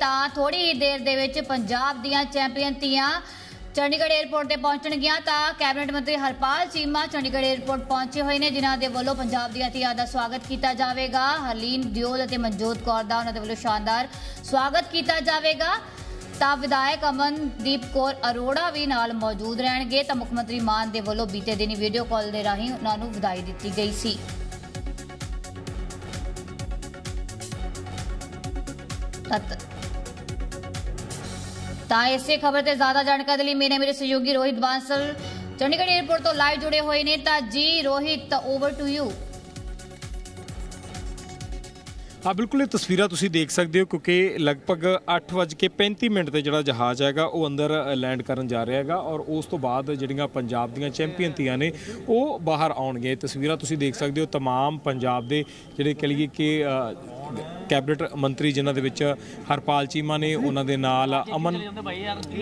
ਤਾਂ ਥੋੜੀ ਹੀ ਦੇਰ ਦੇ ਵਿੱਚ ਪੰਜਾਬ ਦੀਆਂ ਚੈਂਪੀਅਨ ਧੀਆਂ ਚੰਡੀਗੜ੍ਹ 에ਅਰਪੋਰਟ ਤੇ ਪਹੁੰਚਣਗੀਆਂ। ਤਾਂ ਕੈਬਨਿਟ ਮੰਤਰੀ ਹਰਪਾਲ ਚੀਮਾ ਚੰਡੀਗੜ੍ਹ 에ਅਰਪੋਰਟ ਪਹੁੰਚੇ ਹੋਏ ਨੇ, ਜਿਨ੍ਹਾਂ ਦੇ ਵੱਲੋਂ ਪੰਜਾਬ ਦੀਆਂ ਧੀਆਂ ਦਾ ਸਵਾਗਤ ਕੀਤਾ ਜਾਵੇਗਾ। ਹਰਲੀਨ ਦਿਓਲ ਅਤੇ ਮਨਜੋਤ ਕੌਰ ਦਾ ਉਹਨਾਂ ਦੇ ਵੱਲੋਂ ਸ਼ਾਨਦਾਰ ਸਵਾਗਤ ਕੀਤਾ ਜਾਵੇਗਾ। ਤਾਂ ਵਿਧਾਇਕ ਅਮਨਦੀਪ ਕੌਰ ਅਰੋੜਾ ਵੀ ਨਾਲ ਮੌਜੂਦ ਰਹਿਣਗੇ। ਤਾਂ ਮੁੱਖ ਮੰਤਰੀ ਮਾਨ ਦੇ ਵੱਲੋਂ ਬੀਤੇ ਦਿਨੀ ਵੀਡੀਓ ਕਾਲ ਦੇ ਰਾਹੀਂ ਉਹਨਾਂ ਨੂੰ ਵਿਦਾਈ ਦਿੱਤੀ ਗਈ ਸੀ। ਤਤ ਤਾਂ ਇਸੇ ਖਬਰ ਤੇ ਜ਼ਿਆਦਾ ਜਾਣਕਾਰੀ ਲਈ ਮੇਰੇ ਮੇਰੇ ਸਹਿਯੋਗੀ ਰੋਹਿਤ ਬਾਂਸਲ ਚੰਡੀਗੜ੍ਹ 에ਅਰਪੋਰਟ ਤੋਂ ਲਾਈਵ ਜੁੜੇ ਹੋਏ ਨੇ ਤਾਂ ਜੀ ਰੋਹਿਤ ਓਵਰ ਟੂ ਯੂ ਆ ਬਿਲਕੁਲ ਇਹ ਤਸਵੀਰਾਂ ਤੁਸੀਂ ਦੇਖ ਸਕਦੇ ਹੋ ਕਿਉਂਕਿ ਲਗਭਗ 8:35 ਮਿੰਟ ਤੇ ਜਿਹੜਾ ਜਹਾਜ਼ ਹੈਗਾ, ਉਹ ਅੰਦਰ ਲੈਂਡ ਕਰਨ ਜਾ ਰਿਹਾ ਹੈਗਾ ਔਰ ਉਸ ਤੋਂ ਬਾਅਦ ਜਿਹੜੀਆਂ ਪੰਜਾਬ ਦੀਆਂ ਚੈਂਪੀਅਨ ਧੀਆਂ ਨੇ, ਉਹ ਬਾਹਰ ਆਉਣਗੇ ਤਸਵੀਰਾਂ ਤੁਸੀਂ ਦੇਖ ਸਕਦੇ ਹੋ। ਤਮਾਮ ਪੰਜਾਬ ਦੇ ਜਿਹੜੇ ਕਹ ਲਈਏ ਕਿ ਕੈਬਨਿਟ ਮੰਤਰੀ ਜਿਨ੍ਹਾਂ ਦੇ ਵਿੱਚ ਹਰਪਾਲ ਚੀਮਾ ਨੇ, ਉਹਨਾਂ ਦੇ ਨਾਲ ਅਮਨ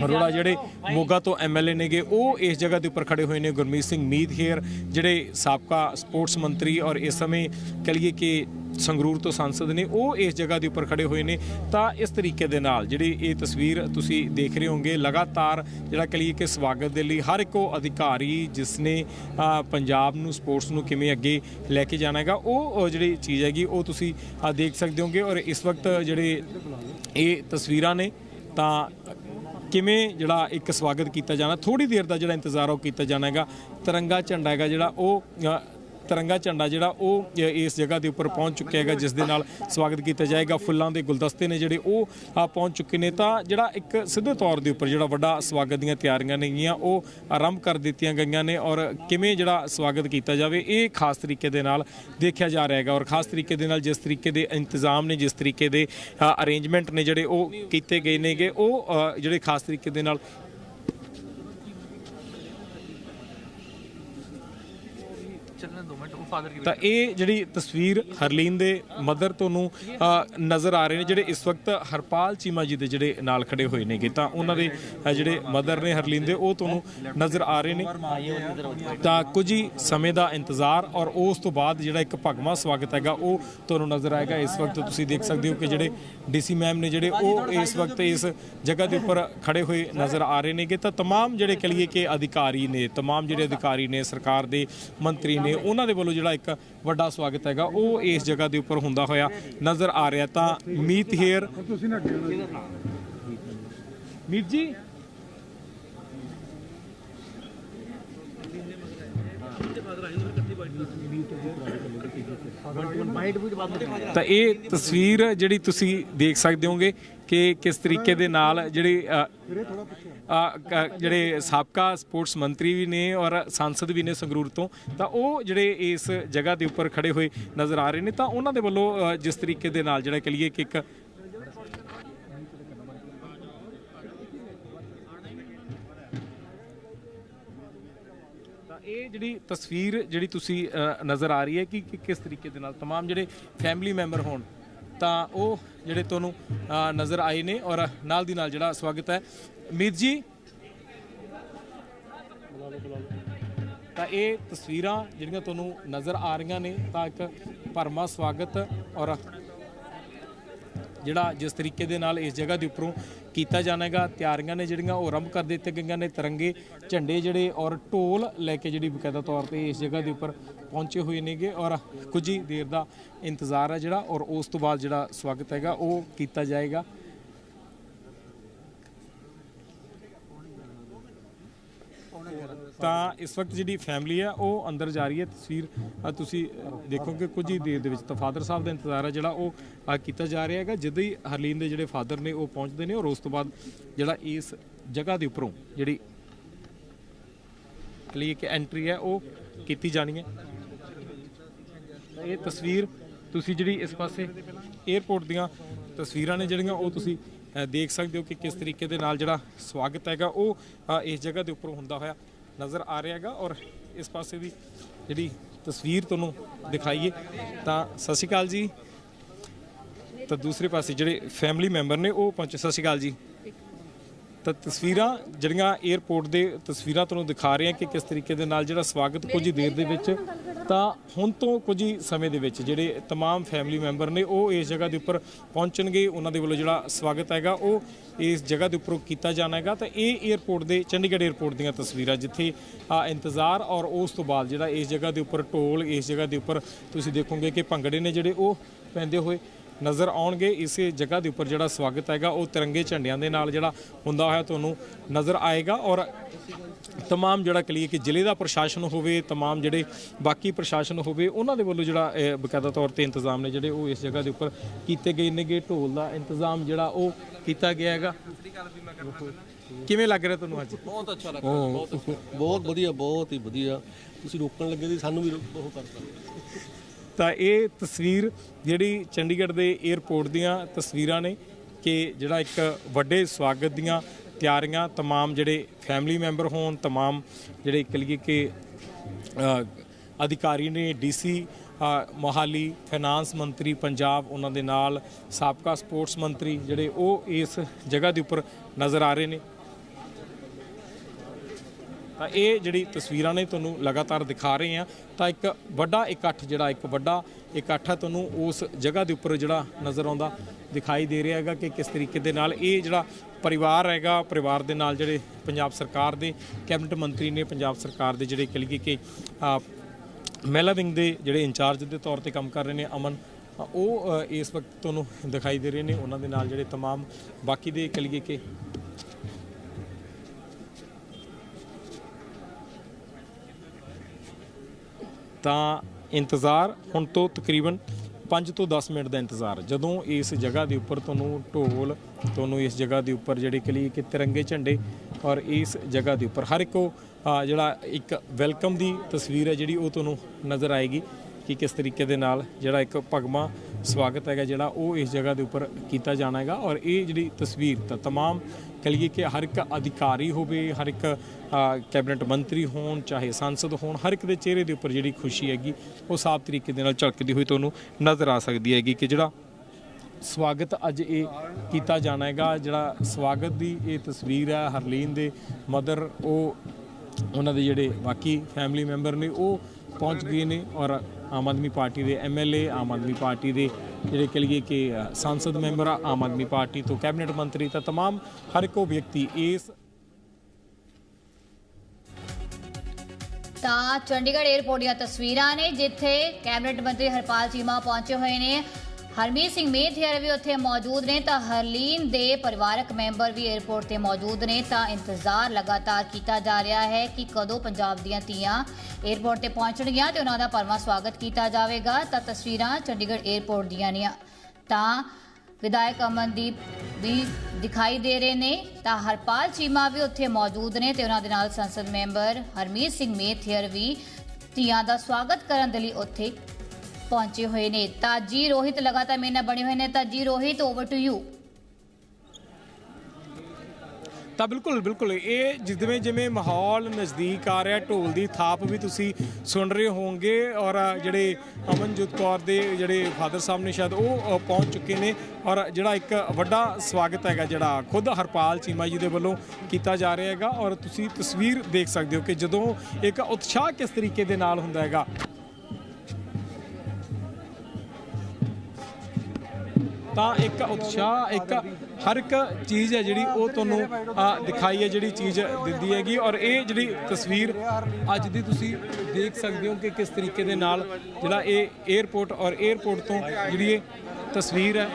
ਅਰੋੜਾ ਜਿਹੜੇ ਮੋਗਾ ਤੋਂ ਐਮਐਲਏ ਨੇਗੇ, ਉਹ ਇਸ ਜਗ੍ਹਾ ਦੇ ਉੱਪਰ ਖੜੇ ਹੋਏ ਨੇ, ਗੁਰਮੀਤ ਸਿੰਘ ਮੀਤ ਹੇਰ ਜਿਹੜੇ ਸਾਬਕਾ ਸਪੋਰਟਸ ਮੰਤਰੀ ਔਰ ਇਸ ਸਮੇਂ ਕਹ ਲਈਏ ਕਿ ਸੰਗਰੂਰ ਤੋਂ ਸੰਸਦ ਨੇ, ਉਹ ਇਸ ਜਗ੍ਹਾ ਦੇ ਉੱਪਰ ਖੜੇ ਹੋਏ ਨੇ। ਤਾਂ ਇਸ ਤਰੀਕੇ ਦੇ ਨਾਲ ਜਿਹੜੀ ਇਹ ਤਸਵੀਰ ਤੁਸੀਂ ਦੇਖ ਰਹੇ ਹੋਗੇ ਲਗਾਤਾਰ ਜਿਹੜਾ ਕਹ ਲਈਏ ਕਿ ਸਵਾਗਤ ਦੇ ਲਈ ਹਰ ਇੱਕੋ ਅਧਿਕਾਰੀ ਜਿਸ ਨੇ ਪੰਜਾਬ ਨੂੰ, ਸਪੋਰਟਸ ਨੂੰ ਕਿਵੇਂ ਅੱਗੇ ਲੈ ਕੇ ਜਾਣਾ ਹੈਗਾ, ਉਹ ਜਿਹੜੀ ਚੀਜ਼ ਹੈਗੀ, ਉਹ ਤੁਸੀਂ ਦੇਖ ਸਕਦੇ ਹੋ ਹੋਗੇ ਔਰ ਇਸ ਵਕਤ ਜਿਹੜੇ ਇਹ ਤਸਵੀਰਾਂ ਨੇ, ਤਾਂ ਕਿਵੇਂ ਜਿਹੜਾ ਇੱਕ ਸਵਾਗਤ ਕੀਤਾ ਜਾਣਾ ਥੋੜੀ ਦੇਰ ਦਾ ਜਿਹੜਾ ਇੰਤਜ਼ਾਰ ਉਹ ਕੀਤਾ ਜਾਣਾ ਹੈਗਾ। ਤਿਰੰਗਾ ਝੰਡਾ ਹੈਗਾ ਜਿਹੜਾ ਉਹ ਤਿਰੰਗਾ ਝੰਡਾ ਜਿਹੜਾ ਉਹ ਇਸ ਜਗ੍ਹਾ ਦੇ ਉੱਪਰ ਪਹੁੰਚ ਚੁੱਕਿਆ ਹੈਗਾ, ਜਿਸ ਦੇ ਨਾਲ ਸਵਾਗਤ ਕੀਤਾ ਜਾਏਗਾ। ਫੁੱਲਾਂ ਦੇ ਗੁਲਦਸਤੇ ਨੇ ਜਿਹੜੇ ਉਹ ਪਹੁੰਚ ਚੁੱਕੇ ਨੇ। ਤਾਂ ਜਿਹੜਾ ਇੱਕ ਸਿੱਧੇ ਤੌਰ ਦੇ ਉੱਪਰ ਜਿਹੜਾ ਵੱਡਾ ਸਵਾਗਤ ਦੀਆਂ ਤਿਆਰੀਆਂ ਨੇਗੀਆਂ ਉਹ ਆਰੰਭ ਕਰ ਦਿੱਤੀਆਂ ਗਈਆਂ ਨੇ ਔਰ ਕਿਵੇਂ ਜਿਹੜਾ ਸਵਾਗਤ ਕੀਤਾ ਜਾਵੇ, ਇਹ ਖਾਸ ਤਰੀਕੇ ਦੇ ਨਾਲ ਦੇਖਿਆ ਜਾ ਰਿਹਾ ਹੈਗਾ। ਔਰ ਖਾਸ ਤਰੀਕੇ ਦੇ ਨਾਲ ਜਿਸ ਤਰੀਕੇ ਦੇ ਇੰਤਜ਼ਾਮ ਨੇ, ਜਿਸ ਤਰੀਕੇ ਦੇ ਅਰੇਂਜਮੈਂਟ ਨੇ ਜਿਹੜੇ ਉਹ ਕੀਤੇ ਗਏ ਨੇਗੇ, ਉਹ ਜਿਹੜੇ ਖਾਸ ਤਰੀਕੇ ਦੇ ਨਾਲ ਚੱਲਣ ਦੋ ਮਿੰਟ ਉਹ ਫਾਦਰ ਕੀ ਤਾਂ ਇਹ ਜਿਹੜੀ ਤਸਵੀਰ ਹਰਲੀਨ ਦੇ ਮਦਰ ਤੁਹਾਨੂੰ ਅ, ਨਜ਼ਰ ਆ ਰਹੇ ਨੇ ਜਿਹੜੇ ਇਸ ਵਕਤ ਹਰਪਾਲ ਚੀਮਾ ਜੀ ਦੇ ਜਿਹੜੇ ਨਾਲ ਖੜੇ ਹੋਏ ਨੇਗੇ ਤਾਂ ਉਹਨਾਂ ਦੇ ਅ, ਜਿਹੜੇ ਮਦਰ ਨੇ ਹਰਲੀਨ ਦੇ ਉਹ ਤੁਹਾਨੂੰ ਨਜ਼ਰ ਆ ਰਹੇ ਨੇ ਤਾਂ ਕੁਝ ਹੀ ਸਮੇਂ ਦਾ ਇੰਤਜ਼ਾਰ ਔਰ ਉਸ ਤੋਂ ਬਾਅਦ ਜਿਹੜਾ ਇੱਕ ਭਗਵਾ ਸਵਾਗਤ ਹੈਗਾ ਉਹ ਤੁਹਾਨੂੰ ਨਜ਼ਰ ਆਏਗਾ ਇਸ ਵਕਤ ਤੁਸੀਂ ਦੇਖ ਸਕਦੇ ਹੋ ਕਿ ਜਿਹੜੇ ਡੀਸੀ ਮੈਮ ਨੇ ਜਿਹੜੇ ਉਹ ਇਸ ਵਕਤ ਇਸ ਜਗ੍ਹਾ ਦੇ ਉੱਪਰ ਖੜੇ ਹੋਏ ਨਜ਼ਰ ਆ ਰਹੇ ਨੇਗੇ ਤਾਂ तमाम ਜਿਹੜੇ ਕਹ ਲਈਏ ਕਿ ਅਧਿਕਾਰੀ ਨੇ तमाम ਜਿਹੜੇ ਅਧਿਕਾਰੀ ਨੇ ਸਰਕਾਰ ਦੇ ਮੰਤਰੀ ਨੇ ਉਹਨਾਂ ਦੇ ਵੱਲੋਂ ਜਿਹੜਾ ਇੱਕ ਵੱਡਾ ਸਵਾਗਤ ਹੈਗਾ, ਉਹ ਇਸ ਜਗ੍ਹਾ ਦੇ ਉੱਪਰ ਹੁੰਦਾ ਹੋਇਆ ਨਜ਼ਰ ਆ ਰਿਹਾ। ਤਾਂ ਮੀਤ ਹੇਅਰ। ਮੀਤ ਜੀ? ਤਾਂ ਇਹ ਤਸਵੀਰ ਜਿਹੜੀ ਤੁਸੀਂ ਦੇਖ ਸਕਦੇ ਹੋਗੇ ਕਿ ਕਿਸ ਤਰੀਕੇ ਦੇ ਨਾਲ ਜਿਹੜੇ ਅ, ਅ, ਕ- ਜਿਹੜੇ ਸਾਬਕਾ ਸਪੋਰਟਸ ਮੰਤਰੀ ਵੀ ਨੇ ਔਰ ਸੰਸਦ ਵੀ ਨੇ ਸੰਗਰੂਰ ਤੋਂ ਤਾਂ ਉਹ ਜਿਹੜੇ ਇਸ ਜਗ੍ਹਾ ਦੇ ਉੱਪਰ ਖੜੇ ਹੋਏ ਨਜ਼ਰ ਆ ਰਹੇ ਨੇ ਤਾਂ ਉਹਨਾਂ ਦੇ ਵੱਲੋਂ ਅ, ਜਿਸ ਤਰੀਕੇ ਦੇ ਨਾਲ ਜਿਹੜਾ ਕਹ ਲਈਏ ਕਿ ਇੱਕ ਤਾਂ ਇਹ ਜਿਹੜੀ ਤਸਵੀਰ ਜਿਹੜੀ ਤੁਸੀਂ ਅ, ਨਜ਼ਰ ਆ ਰਹੀ ਹੈ ਕਿ ਕਿ ਕਿਸ ਤਰੀਕੇ ਦੇ ਨਾਲ तमाम ਜਿਹੜੇ ਫੈਮਿਲੀ ਮੈਂਬਰ ਹੋਣ ਤਾਂ ਉਹ ਜਿਹੜੇ ਤੁਹਾਨੂੰ ਨਜ਼ਰ ਆਏ ਨੇ ਔਰ ਨਾਲ ਦੀ ਨਾਲ ਜਿਹੜਾ ਸਵਾਗਤ ਹੈ। ਮੀਤ ਜੀ, ਤਾਂ ਇਹ ਤਸਵੀਰਾਂ ਜਿਹੜੀਆਂ ਤੁਹਾਨੂੰ ਨਜ਼ਰ ਆ ਰਹੀਆਂ ਨੇ, ਤਾਂ ਇੱਕ ਭਰਮਾ ਸਵਾਗਤ ਔਰ ਜਿਹੜਾ ਜਿਸ ਤਰੀਕੇ ਦੇ ਨਾਲ ਇਸ ਜਗ੍ਹਾ ਦੇ ਉੱਪਰੋਂ ਕੀਤਾ ਜਾਣਾਗਾ ਤਿਆਰੀਆਂ ਨੇ ਜਿਹੜੀਆਂ ਉਹ ਆਰੰਭ ਕਰ ਦਿੱਤੇ ਗਈਆਂ ਨੇ, ਤਿਰੰਗੇ ਝੰਡੇ ਜਿਹੜੇ ਔਰ ਢੋਲ ਲੈ ਕੇ ਜਿਹੜੀ ਬਕਾਇਦਾ ਤੌਰ ਤੇ ਇਸ ਜਗ੍ਹਾ ਦੇ ਉੱਪਰ ਪਹੁੰਚੇ ਹੋਏ ਨੇਗੇ ਔਰ ਕੁਝ ਹੀ ਦੇਰ ਦਾ ਇੰਤਜ਼ਾਰ ਹੈ ਜਿਹੜਾ ਔਰ ਉਸ ਤੋਂ ਬਾਅਦ ਜਿਹੜਾ ਸਵਾਗਤ ਹੈਗਾ ਉਹ ਕੀਤਾ ਜਾਏਗਾ। ਤਾਂ ਇਸ ਵਕਤ ਜਿਹੜੀ ਫੈਮਿਲੀ ਹੈ ਉਹ ਅੰਦਰ ਜਾ ਰਹੀ ਹੈ। ਤਸਵੀਰ ਤੁਸੀਂ ਅ, ਦੇਖੋਗੇ ਕੁਝ ਹੀ ਦੇਰ ਦੇ ਵਿੱਚ ਤਾਂ ਫਾਦਰ ਸਾਹਿਬ ਦਾ ਇੰਤਜ਼ਾਰ ਹੈ ਜਿਹੜਾ ਉਹ ਕੀਤਾ ਜਾ ਰਿਹਾ ਹੈਗਾ। ਜਦੋਂ ਹੀ ਹਰਲੀਨ ਦੇ ਜਿਹੜੇ ਫਾਦਰ ਨੇ ਉਹ ਪਹੁੰਚਦੇ ਨੇ ਔਰ ਉਸ ਤੋਂ ਬਾਅਦ ਜਿਹੜਾ ਇਸ ਜਗ੍ਹਾ ਦੇ ਉੱਪਰੋਂ ਜਿਹੜੀ ਲਈ ਕਿ ਐਂਟਰੀ ਹੈ ਉਹ ਕੀਤੀ ਜਾਣੀ ਹੈ। ਇਹ ਤਸਵੀਰ ਤੁਸੀਂ ਜਿਹੜੀ ਇਸ ਪਾਸੇ 에ਅਰਪੋਰਟ ਦੀਆਂ ਤਸਵੀਰਾਂ ਨੇ ਜਿਹੜੀਆਂ ਉਹ ਤੁਸੀਂ ਦੇਖ ਸਕਦੇ ਹੋ ਕਿ ਕਿਸ ਤਰੀਕੇ ਦੇ ਨਾਲ ਜਿਹੜਾ ਸਵਾਗਤ ਹੈਗਾ ਉਹ ਇਸ ਜਗ੍ਹਾ ਦੇ ਉੱਪਰ ਹੁੰਦਾ ਹੋਇਆ। ਨਜ਼ਰ ਆ ਰਿਹਾ ਹੈਗਾ ਔਰ ਇਸ ਪਾਸੇ ਦੀ ਜਿਹੜੀ ਤਸਵੀਰ ਤੁਹਾਨੂੰ ਦਿਖਾਈਏ ਤਾਂ ਸਤਿ ਸ਼੍ਰੀ ਅਕਾਲ ਜੀ। ਤਾਂ ਦੂਸਰੇ ਪਾਸੇ ਜਿਹੜੇ ਫੈਮਿਲੀ ਮੈਂਬਰ ਨੇ ਉਹ ਪਹੁੰਚੇ। ਸਤਿ ਸ਼੍ਰੀ ਅਕਾਲ ਜੀ। ਤਾਂ ਤਸਵੀਰਾਂ ਜਿਹੜੀਆਂ 에ਅਰਪੋਰਟ ਦੇ ਤਸਵੀਰਾਂ ਤੁਹਾਨੂੰ ਦਿਖਾ ਰਹੇ ਹਾਂ ਕਿ ਕਿਸ ਤਰੀਕੇ ਦੇ ਨਾਲ ਜਿਹੜਾ ਸਵਾਗਤ ਕੁਝ ਦੇਰ ਦੇ ਵਿੱਚ ਤਾਂ ਹੁਣ ਤੋਂ ਕੁਝ ਹੀ ਸਮੇਂ ਦੇ ਵਿੱਚ ਜਿਹੜੇ तमाम ਫੈਮਿਲੀ ਮੈਂਬਰ ਨੇ, ਉਹ ਇਸ ਜਗ੍ਹਾ ਦੇ ਉੱਪਰ ਪਹੁੰਚਣਗੇ। ਉਹਨਾਂ ਦੇ ਵੱਲੋਂ ਜਿਹੜਾ ਸਵਾਗਤ ਹੈਗਾ, ਉਹ ਇਸ ਜਗ੍ਹਾ ਦੇ ਉੱਪਰੋਂ ਕੀਤਾ ਜਾਣਾ ਹੈਗਾ। ਤਾਂ ਇਹ 에어ਪੋਰਟ ਦੇ, ਚੰਡੀਗੜ੍ਹ 에어ਪੋਰਟ ਦੀਆਂ ਤਸਵੀਰਾਂ ਜਿੱਥੇ ਆ ਇੰਤਜ਼ਾਰ ਔਰ ਉਸ ਤੋਂ ਬਾਅਦ ਜਿਹੜਾ ਇਸ ਜਗ੍ਹਾ ਦੇ ਉੱਪਰ ਟੋਲ ਇਸ ਜਗ੍ਹਾ ਦੇ ਉੱਪਰ ਤੁਸੀਂ ਦੇਖੋਗੇ ਕਿ ਭੰਗੜੇ ਨੇ ਜਿਹੜੇ ਉਹ ਪੈਂਦੇ ਹੋਏ ਨਜ਼ਰ ਆਉਣਗੇ ਇਸੇ ਜਗ੍ਹਾ ਦੇ ਉੱਪਰ ਜਿਹੜਾ ਸਵਾਗਤ ਹੈਗਾ ਉਹ ਤਿਰੰਗੇ ਝੰਡਿਆਂ ਦੇ ਨਾਲ ਜਿਹੜਾ ਹੁੰਦਾ ਹੋਇਆ ਤੁਹਾਨੂੰ ਨਜ਼ਰ ਆਏਗਾ ਔਰ ਤਮਾਮ ਜਿਹੜਾ ਕਲੀਏ ਕਿ ਜ਼ਿਲ੍ਹੇ ਦਾ ਪ੍ਰਸ਼ਾਸਨ ਹੋਵੇ ਤਮਾਮ ਜਿਹੜੇ ਬਾਕੀ ਪ੍ਰਸ਼ਾਸਨ ਹੋਵੇ ਉਹਨਾਂ ਦੇ ਵੱਲੋਂ ਜਿਹੜਾ ਬਕਾਇਦਾ ਤੌਰ ਤੇ ਇੰਤਜ਼ਾਮ ਨੇ ਜਿਹੜੇ ਉਹ ਇਸ ਜਗ੍ਹਾ ਦੇ ਉੱਪਰ ਕੀਤੇ ਗਏ ਨੇਗੇ ਢੋਲ ਦਾ ਇੰਤਜ਼ਾਮ ਜਿਹੜਾ ਉਹ ਕੀਤਾ ਗਿਆ ਹੈਗਾ। ਕਿਵੇਂ ਲੱਗ ਰਿਹਾ ਤੁਹਾਨੂੰ ਅੱਜ? ਬਹੁਤ ਅੱਛਾ ਲੱਗਾ ਬਹੁਤ ਅੱਛਾ। ਬਹੁਤ ਵਧੀਆ ਬਹੁਤ ਹੀ ਵਧੀਆ। ਤੁਸੀਂ ਰੋਕਣ ਲੱਗੇ ਸੀ ਸਾਨੂੰ ਵੀ ਉਹ ਕਰਤਾ। ਤਾਂ ਇਹ ਤਸਵੀਰ ਜਿਹੜੀ ਚੰਡੀਗੜ੍ਹ ਦੇ 에어ਪੋਰਟ ਦੀਆਂ ਤਸਵੀਰਾਂ ਨੇ ਕਿ ਜਿਹੜਾ ਇੱਕ ਵੱਡੇ ਸਵਾਗਤ ਦੀਆਂ ਤਿਆਰੀਆਂ तमाम ਜਿਹੜੇ ਫੈਮਿਲੀ ਮੈਂਬਰ ਹੋਣ तमाम ਜਿਹੜੇ ਕਲੀਏ ਕਿ ਅਧਿਕਾਰੀ ਨੇ, ਡੀਸੀ ਮੋਹਾਲੀ, ਫਾਈਨਾਂਸ ਮੰਤਰੀ, ਪੰਜਾਬ, ਉਹਨਾਂ ਦੇ ਨਾਲ ਸਾਬਕਾ ਸਪੋਰਟਸ ਮੰਤਰੀ ਜਿਹੜੇ ਉਹ ਇਸ ਜਗ੍ਹਾ ਦੇ ਉੱਪਰ ਨਜ਼ਰ ਆ ਰਹੇ ਨੇ। ਤਾਂ ਇਹ ਜਿਹੜੀ ਤਸਵੀਰਾਂ ਨੇ ਤੁਹਾਨੂੰ ਲਗਾਤਾਰ ਦਿਖਾ ਰਹੇ ਆ ਤਾਂ ਇੱਕ ਵੱਡਾ ਇਕੱਠ ਜਿਹੜਾ ਇੱਕ ਵੱਡਾ ਇਕੱਠ ਹੈ ਤੁਹਾਨੂੰ ਉਸ ਜਗ੍ਹਾ ਦੇ ਉੱਪਰ ਜਿਹੜਾ ਨਜ਼ਰ ਆਉਂਦਾ ਦਿਖਾਈ ਦੇ ਰਿਹਾ ਹੈਗਾ ਕਿ ਕਿਸ ਤਰੀਕੇ ਦੇ ਨਾਲ ਇਹ ਜਿਹੜਾ ਪਰਿਵਾਰ ਹੈਗਾ ਪਰਿਵਾਰ ਦੇ ਨਾਲ ਜਿਹੜੇ ਪੰਜਾਬ ਸਰਕਾਰ ਦੇ ਕੈਬਨਿਟ ਮੰਤਰੀ ਨੇ ਪੰਜਾਬ ਸਰਕਾਰ ਦੇ ਜਿਹੜੇ ਕਲੀਏ ਕਿ ਅ, ਮਹਿਲਾ ਵਿੰਗ ਦੇ ਜਿਹੜੇ ਇੰਚਾਰਜ ਦੇ ਤੌਰ ਤੇ ਕੰਮ ਕਰ ਰਹੇ ਨੇ ਅਮਨ ਅ, ਉਹ ਅ, ਇਸ ਵਕਤ ਤੁਹਾਨੂੰ ਦਿਖਾਈ ਦੇ ਰਹੇ ਨੇ ਉਹਨਾਂ ਦੇ ਨਾਲ ਜਿਹੜੇ तमाम ਬਾਕੀ ਦੇ ਕਲੀਏ ਕਿ ਤਾਂ ਇੰਤਜ਼ਾਰ ਹੁਣ ਤੋਂ ਤਕਰੀਬਨ 5 ਤੋਂ 10 ਮਿੰਟ ਦਾ ਇੰਤਜ਼ਾਰ ਜਦੋਂ ਇਸ ਜਗ੍ਹਾ ਦੇ ਉੱਪਰ ਤੁਹਾਨੂੰ ਢੋਲ ਤੁਹਾਨੂੰ ਇਸ ਜਗ੍ਹਾ ਦੇ ਉੱਪਰ ਜਿਹੜੇ ਕਲੀ ਕਿ ਤਿਰੰਗੇ ਝੰਡੇ ਔਰ ਇਸ ਜਗ੍ਹਾ ਦੇ ਉੱਪਰ ਹਰ ਇੱਕ ਉਹ, ਆ, ਜਿਹੜਾ ਇੱਕ ਵੈਲਕਮ ਦੀ ਤਸਵੀਰ ਹੈ ਜਿਹੜੀ ਉਹ ਤੁਹਾਨੂੰ ਨਜ਼ਰ ਆਏਗੀ ਕਿ ਕਿਸ ਤਰੀਕੇ ਦੇ ਨਾਲ ਜਿਹੜਾ ਇੱਕ ਭਗਮਾ ਸਵਾਗਤ ਹੈਗਾ ਜਿਹੜਾ ਉਹ ਇਸ ਜਗ੍ਹਾ ਦੇ ਉੱਪਰ ਕੀਤਾ ਜਾਣਾ ਹੈਗਾ ਔਰ ਇਹ ਜਿਹੜੀ ਤਸਵੀਰ ਤਾਂ तमाम ਕਹੀਏ ਕਿ ਹਰ ਇੱਕ ਅਧਿਕਾਰੀ ਹੋਵੇ, ਹਰ ਇੱਕ ਕੈਬਨਿਟ ਮੰਤਰੀ ਹੋਣ, ਚਾਹੇ ਸੰਸਦ ਹੋਣ, ਹਰ ਇੱਕ ਦੇ ਚਿਹਰੇ ਦੇ ਉੱਪਰ ਜਿਹੜੀ ਖੁਸ਼ੀ ਹੈਗੀ, ਉਹ ਸਾਫ਼ ਤਰੀਕੇ ਦੇ ਨਾਲ ਝਲਕਦੀ ਹੋਈ ਤੁਹਾਨੂੰ ਨਜ਼ਰ ਆ ਸਕਦੀ ਹੈਗੀ ਕਿ ਜਿਹੜਾ ਸਵਾਗਤ ਅੱਜ ਇਹ ਕੀਤਾ ਜਾਣਾ ਹੈਗਾ, ਜਿਹੜਾ ਸਵਾਗਤ ਦੀ ਇਹ ਤਸਵੀਰ ਹੈ, ਹਰਲੀਨ ਦੇ ਮਦਰ, ਉਹ ਉਹਨਾਂ ਦੇ ਜਿਹੜੇ ਬਾਕੀ ਫੈਮਿਲੀ ਮੈਂਬਰ ਨੇ, ਉਹ ਪਹੁੰਚ ਗਏ ਨੇ ਔਰ ਆਮ ਆਦਮੀ ਪਾਰਟੀ ਦੇ ਐਮਐਲਏ ਆਮ ਆਦਮੀ ਪਾਰਟੀ ਦੇ ਜਿਹੜੇ ਕਿ ਲਈਏ ਕਿ ਸੰਸਦ ਮੈਂਬਰ ਆਮ ਆਦਮੀ ਪਾਰਟੀ ਤੋਂ ਕੈਬਨਿਟ ਮੰਤਰੀ ਤਾਂ तमाम ਹਰ ਇੱਕ ਵਿਅਕਤੀ ਇਸ ਤਾਂ ਚੰਡੀਗੜ੍ਹ 에ਅਰਪੋਰਟ ਦੀਆਂ ਤਸਵੀਰਾਂ ਨੇ, ਜਿੱਥੇ ਕੈਬਨਿਟ ਮੰਤਰੀ ਹਰਪਾਲ ਚੀਮਾ ਪਹੁੰਚੇ ਹੋਏ ਨੇ। ਹਰਮੀਤ ਸਿੰਘ ਮੇਥੇਰ ਵੀ ਉੱਥੇ ਮੌਜੂਦ ਨੇ ਤਾਂ ਹਰਲੀਨ ਦੇ ਪਰਿਵਾਰਕ ਮੈਂਬਰ ਵੀ 에어ਪੋਰਟ ਤੇ ਮੌਜੂਦ ਨੇ ਤਾਂ ਇੰਤਜ਼ਾਰ ਲਗਾਤਾਰ ਕੀਤਾ ਜਾ ਰਿਹਾ ਹੈ ਕਿ ਕਦੋਂ ਪੰਜਾਬ ਦੀਆਂ ਧੀਆਂ 에어ਪੋਰਟ ਤੇ ਪਹੁੰਚਣਗੀਆਂ ਤੇ ਉਹਨਾਂ ਦਾ ਪਰਮਾ ਸਵਾਗਤ ਕੀਤਾ ਜਾਵੇਗਾ। ਤਾਂ ਤਸਵੀਰਾਂ ਚੰਡੀਗੜ੍ਹ 에어ਪੋਰਟ ਦੀਆਂ ਨੇ। ਤਾਂ ਵਿਧਾਇਕ ਅਮਨਦੀਪ ਵੀ ਦਿਖਾਈ ਦੇ ਰਹੇ ਨੇ। ਤਾਂ ਹਰਪਾਲ ਚੀਮਾ ਵੀ ਉੱਥੇ ਮੌਜੂਦ ਨੇ ਤੇ ਉਹਨਾਂ ਦੇ ਨਾਲ ਸੰਸਦ ਮੈਂਬਰ ਹਰਮੀਤ ਸਿੰਘ ਮੇਥੇਰ ਵੀ ਧੀਆਂ ਦਾ ਸਵਾਗਤ ਕਰਨ ਦੇ ਲਈ ਉੱਥੇ ਪਹੁੰਚੇ ਹੋਏ ਨੇ। ਤਾਂ ਜੀ ਰੋਹਿਤ ਲਗਾਤਾਰ ਮੇਰੇ ਨਾਲ ਬਣੇ ਹੋਏ ਨੇ। ਤਾਂ ਜੀ ਰੋਹਿਤ ਓਵਰ ਟੂ ਯੂ ਤਾਂ ਬਿਲਕੁਲ ਬਿਲਕੁਲ। ਇਹ ਜਿਵੇਂ ਜਿਵੇਂ ਮਾਹੌਲ ਨਜ਼ਦੀਕ ਆ ਰਿਹਾ, ਢੋਲ ਦੀ ਥਾਪ ਵੀ ਤੁਸੀਂ ਸੁਣ ਰਹੇ ਹੋਵੋਗੇ ਔਰ ਜਿਹੜੇ ਅਮਨਜੋਤ ਕੌਰ ਦੇ ਜਿਹੜੇ ਫਾਦਰ ਸਾਹਿਬ ਨੇ ਸ਼ਾਇਦ ਉਹ ਪਹੁੰਚ ਚੁੱਕੇ ਨੇ ਔਰ ਜਿਹੜਾ ਇੱਕ ਵੱਡਾ ਸਵਾਗਤ ਹੈਗਾ, ਜਿਹੜਾ ਖੁਦ ਹਰਪਾਲ ਚੀਮਾ ਜੀ ਦੇ ਵੱਲੋਂ ਕੀਤਾ ਜਾ ਰਿਹਾ ਹੈਗਾ ਔਰ ਤੁਸੀਂ ਤਸਵੀਰ ਦੇਖ ਸਕਦੇ ਹੋ ਕਿ ਜਦੋਂ ਇੱਕ ਉਤਸ਼ਾਹ ਕਿਸ ਤਰੀਕੇ ਦੇ ਨਾਲ ਹੁੰਦਾ ਹੈਗਾ। ਤਾਂ ਇੱਕ ਉਤਸ਼ਾਹ, ਇੱਕ ਹਰ ਇੱਕ ਚੀਜ਼ ਹੈ ਜਿਹੜੀ ਉਹ ਤੁਹਾਨੂੰ ਦਿਖਾਈ ਹੈ, ਜਿਹੜੀ ਚੀਜ਼ ਦਿੰਦੀ ਹੈਗੀ। ਔਰ ਇਹ ਜਿਹੜੀ ਤਸਵੀਰ ਅੱਜ ਦੀ ਤੁਸੀਂ ਦੇਖ ਸਕਦੇ ਹੋ ਕਿ ਕਿਸ ਤਰੀਕੇ ਦੇ ਨਾਲ ਜਿਹੜਾ ਇਹ 에ਅਰਪੋਰਟ ਔਰ 에ਅਰਪੋਰਟ ਤੋਂ ਜਿਹੜੀ ਇਹ ਤਸਵੀਰ ਹੈ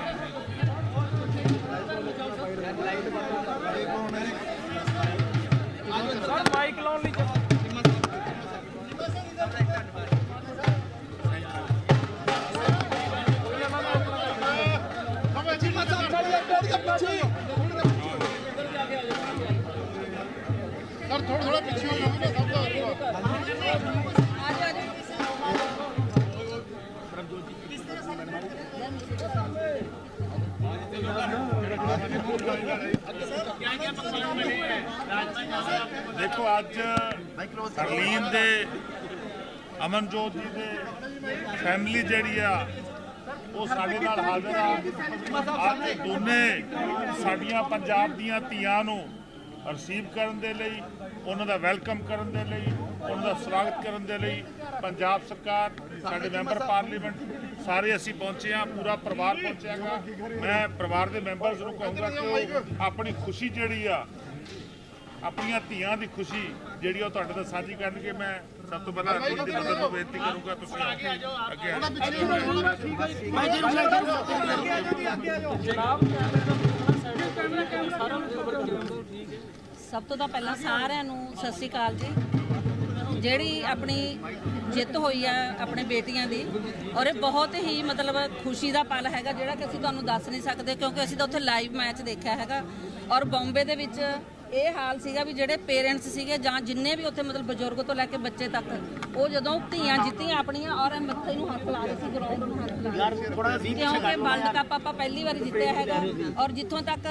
ਦੇਖੋ ਅੱਜ ਹਰਲੀਨ ਦੇ, ਅਮਨਜੋਤ ਜੀ ਦੇ ਫੈਮਿਲੀ ਜਿਹੜੀ ਆ, ਉਹ ਸਾਡੇ ਨਾਲ ਹਾਜ਼ਰ ਆ। ਅੱਜ ਦੋਨੇ ਸਾਡੀਆਂ ਪੰਜਾਬ ਦੀਆਂ ਧੀਆਂ ਨੂੰ ਰਿਸੀਵ ਕਰਨ ਦੇ ਲਈ ਉਹਨਾਂ ਦਾ ਵੈਲਕਮ ਕਰਨ ਦੇ ਲਈ ਉਹਨਾਂ ਦਾ ਸਵਾਗਤ ਕਰਨ ਦੇ ਲਈ ਪੰਜਾਬ ਸਰਕਾਰ ਸਾਡੇ ਮੈਂਬਰ ਪਾਰਲੀਮੈਂਟ ਸਾਰੇ ਅਸੀਂ ਪਹੁੰਚੇ ਹਾਂ ਪੂਰਾ ਪਰਿਵਾਰ ਪਹੁੰਚਿਆਗਾ ਮੈਂ ਪਰਿਵਾਰ ਦੇ ਮੈਂਬਰਸ ਨੂੰ ਕਹੂੰਗਾ ਕਿ ਉਹ ਆਪਣੀ ਖੁਸ਼ੀ ਜਿਹੜੀ ਆ ਆਪਣੀਆਂ ਧੀਆਂ ਦੀ ਖੁਸ਼ੀ ਜਿਹੜੀ ਉਹ ਤੁਹਾਡੇ ਨਾਲ ਸਾਂਝੀ ਕਰਨਗੇ। ਮੈਂ ਸਭ ਤੋਂ ਪਹਿਲਾਂ ਥੋੜੀ ਜਿਹੀ ਮਦਦ ਨੂੰ ਬੇਨਤੀ ਕਰੂੰਗਾ ਤੁਸੀਂ ਅੱਗੇ ਆ ਜਾਓ। ਅੱਗੇ ਆ ਜਾਓ ਸਭ ਤੋਂ ਤਾਂ ਪਹਿਲਾਂ ਸਾਰਿਆਂ ਨੂੰ ਸਤਿ ਸ੍ਰੀ ਅਕਾਲ ਜੀ। ਜਿਹੜੀ ਆਪਣੀ ਜਿੱਤ ਹੋਈ ਆ ਆਪਣੇ ਬੇਟੀਆਂ ਦੀ, ਔਰ ਇਹ ਬਹੁਤ ਹੀ ਮਤਲਬ ਖੁਸ਼ੀ ਦਾ ਪਲ ਹੈਗਾ ਜਿਹੜਾ ਕਿ ਅਸੀਂ ਤੁਹਾਨੂੰ ਦੱਸ ਨਹੀਂ ਸਕਦੇ ਕਿਉਂਕਿ ਅਸੀਂ ਤਾਂ ਉੱਥੇ ਲਾਈਵ ਮੈਚ ਦੇਖਿਆ ਹੈਗਾ। ਔਰ ਬੰਬੇ ਦੇ ਵਿੱਚ ਇਹ ਹਾਲ ਸੀਗਾ ਵੀ ਜਿਹੜੇ ਪੇਰੈਂਟਸ ਸੀਗੇ ਜਾਂ ਜਿੰਨੇ ਵੀ ਉੱਥੇ ਮਤਲਬ ਬਜ਼ੁਰਗ ਤੋਂ ਲੈ ਕੇ ਬੱਚੇ ਤੱਕ ਉਹ ਜਦੋਂ ਧੀਆਂ ਜਿੱਤੀਆਂ ਆਪਣੀਆਂ ਔਰ ਮੱਥੇ ਨੂੰ ਹੱਥ ਲਾ ਰਹੇ ਸੀ ਗਰਾਊਂਡ ਨੂੰ ਹੱਥ ਲਾ ਰਹੇ ਕਿਉਂਕਿ ਵਰਲਡ ਕੱਪ ਆਪਾਂ ਪਹਿਲੀ ਵਾਰੀ ਜਿੱਤਿਆ ਹੈਗਾ ਔਰ ਜਿੱਥੋਂ ਤੱਕ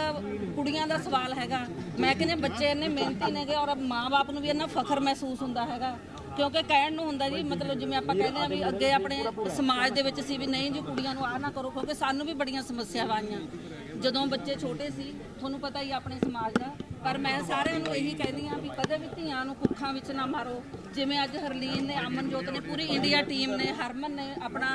ਕੁੜੀਆਂ ਦਾ ਸਵਾਲ ਹੈਗਾ ਮੈਂ ਕਹਿੰਦੇ ਬੱਚੇ ਇੰਨੇ ਮਿਹਨਤੀ ਨੇਗੇ ਔਰ ਮਾਂ-ਬਾਪ ਨੂੰ ਵੀ ਇੰਨਾ ਫਖਰ ਮਹਿਸੂਸ ਹੁੰਦਾ ਹੈਗਾ। ਕਿਉਂਕਿ ਕਹਿਣ ਨੂੰ ਹੁੰਦਾ ਜੀ ਮਤਲਬ ਜਿਵੇਂ ਆਪਾਂ ਕਹਿੰਦੇ ਆ ਵੀ ਅੱਗੇ ਆਪਣੇ ਸਮਾਜ ਦੇ ਵਿੱਚ ਸੀ ਵੀ ਨਹੀਂ ਜੀ ਕੁੜੀਆਂ ਨੂੰ ਆਹ ਨਾ ਕਰੋ ਕਿਉਂਕਿ ਸਾਨੂੰ ਵੀ ਬੜੀਆਂ ਸਮੱਸਿਆਵਾਂ ਆਈਆਂ। ਜਦੋਂ ਬੱਚੇ ਛੋਟੇ ਸੀ ਤੁਹਾਨੂੰ ਪਤਾ ਹੀ ਆਪਣੇ ਸਮਾਜ ਦਾ ਪਰ ਮੈਂ ਸਾਰਿਆਂ ਨੂੰ ਇਹੀ ਕਹਿੰਦੀ ਆ ਵੀ ਕਦੇ ਵੀ ਧੀਆਂ ਨੂੰ ਕੁੱਖਾਂ ਵਿੱਚ ਨਾ ਮਾਰੋ। ਜਿਵੇਂ ਅੱਜ ਹਰਲੀਨ ਨੇ, ਅਮਨਜੋਤ ਨੇ, ਪੂਰੀ ਇੰਡੀਆ ਟੀਮ ਨੇ, ਹਰਮਨ ਨੇ ਆਪਣਾ